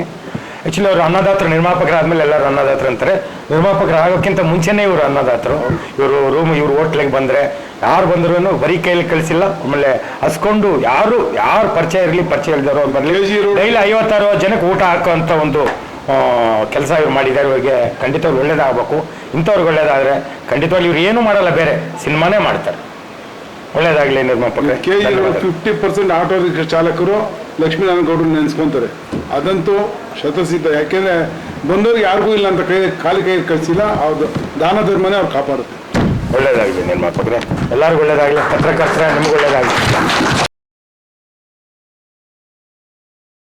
ಆ್ಯಕ್ಚುಲಿ ಅವರು ಅನ್ನದಾತರು ನಿರ್ಮಾಪಕರಾದ್ಮೇಲೆ ಎಲ್ಲರೂ ಅನ್ನದಾತರು ಅಂತಾರೆ. ನಿರ್ಮಾಪಕರು ಆಗೋಕ್ಕಿಂತ ಮುಂಚೆನೇ ಇವರು ಅನ್ನದಾತರು. ಇವರು ರೂಮ್ ಇವರು ಹೋಟ್ಲಿಗೆ ಬಂದರೆ ಯಾರು ಬಂದ್ರು ಬರೀ ಕೈಯಲ್ಲಿ ಕಳಿಸಿಲ್ಲ ಆಮೇಲೆ ಹಸ್ಕೊಂಡು ಯಾರು ಯಾರು ಪರಿಚಯ ಇರಲಿ ಪರಿಚಯ ಇಲ್ದಾರೋ ಬರಲಿ. ಡೈಲಿ ಐವತ್ತಾರು ಜನಕ್ಕೆ ಊಟ ಹಾಕುವಂಥ ಒಂದು ಕೆಲಸ ಇವ್ರು ಮಾಡಿದ್ದಾರೆ. ಇವರಿಗೆ ಖಂಡಿತವಾಗಿ ಒಳ್ಳೇದಾಗಬೇಕು. ಇಂಥವ್ರಿಗೆ ಒಳ್ಳೇದಾದರೆ ಖಂಡಿತವಾಗಿ ಇವ್ರು ಏನೂ ಮಾಡಲ್ಲ ಬೇರೆ ಸಿನಿಮಾನೇ ಮಾಡ್ತಾರೆ. ಒಳ್ಳೇದಾಗಲಿ ನಿರ್ಮಾಪಕ. K G fifty percent auto rickshaw ಚಾಲಕರು ಲಕ್ಷ್ಮೀನಾರಾಯಣ ಗೌಡರು ನೆನೆಸ್ಕೊಂತಾರೆ. ಅದಂತೂ ಶತಸಿದ್ಧ. ಯಾಕೆಂದ್ರೆ ಬಂದವ್ರಿಗೆ ಯಾರಿಗೂ ಇಲ್ಲ ಅಂತ ಕೈ ಖಾಲಿ ಕೈ ಕಳಿಸಿಲ್ಲ ಅವ್ರದ್ದು ದಾನ ಧರ್ಮನೇ ಅವ್ರು ಕಾಪಾಡುತ್ತೆ. ಒಳ್ಳೇದಾಗಲಿ ನಿರ್ಮಾಪಕರೇ. ಎಲ್ಲರಿಗೂ ಒಳ್ಳೇದಾಗಲಿ. ಪತ್ರಕರ್ತರ ನಿಮ್ಗೆ ಒಳ್ಳೇದಾಗಲಿ.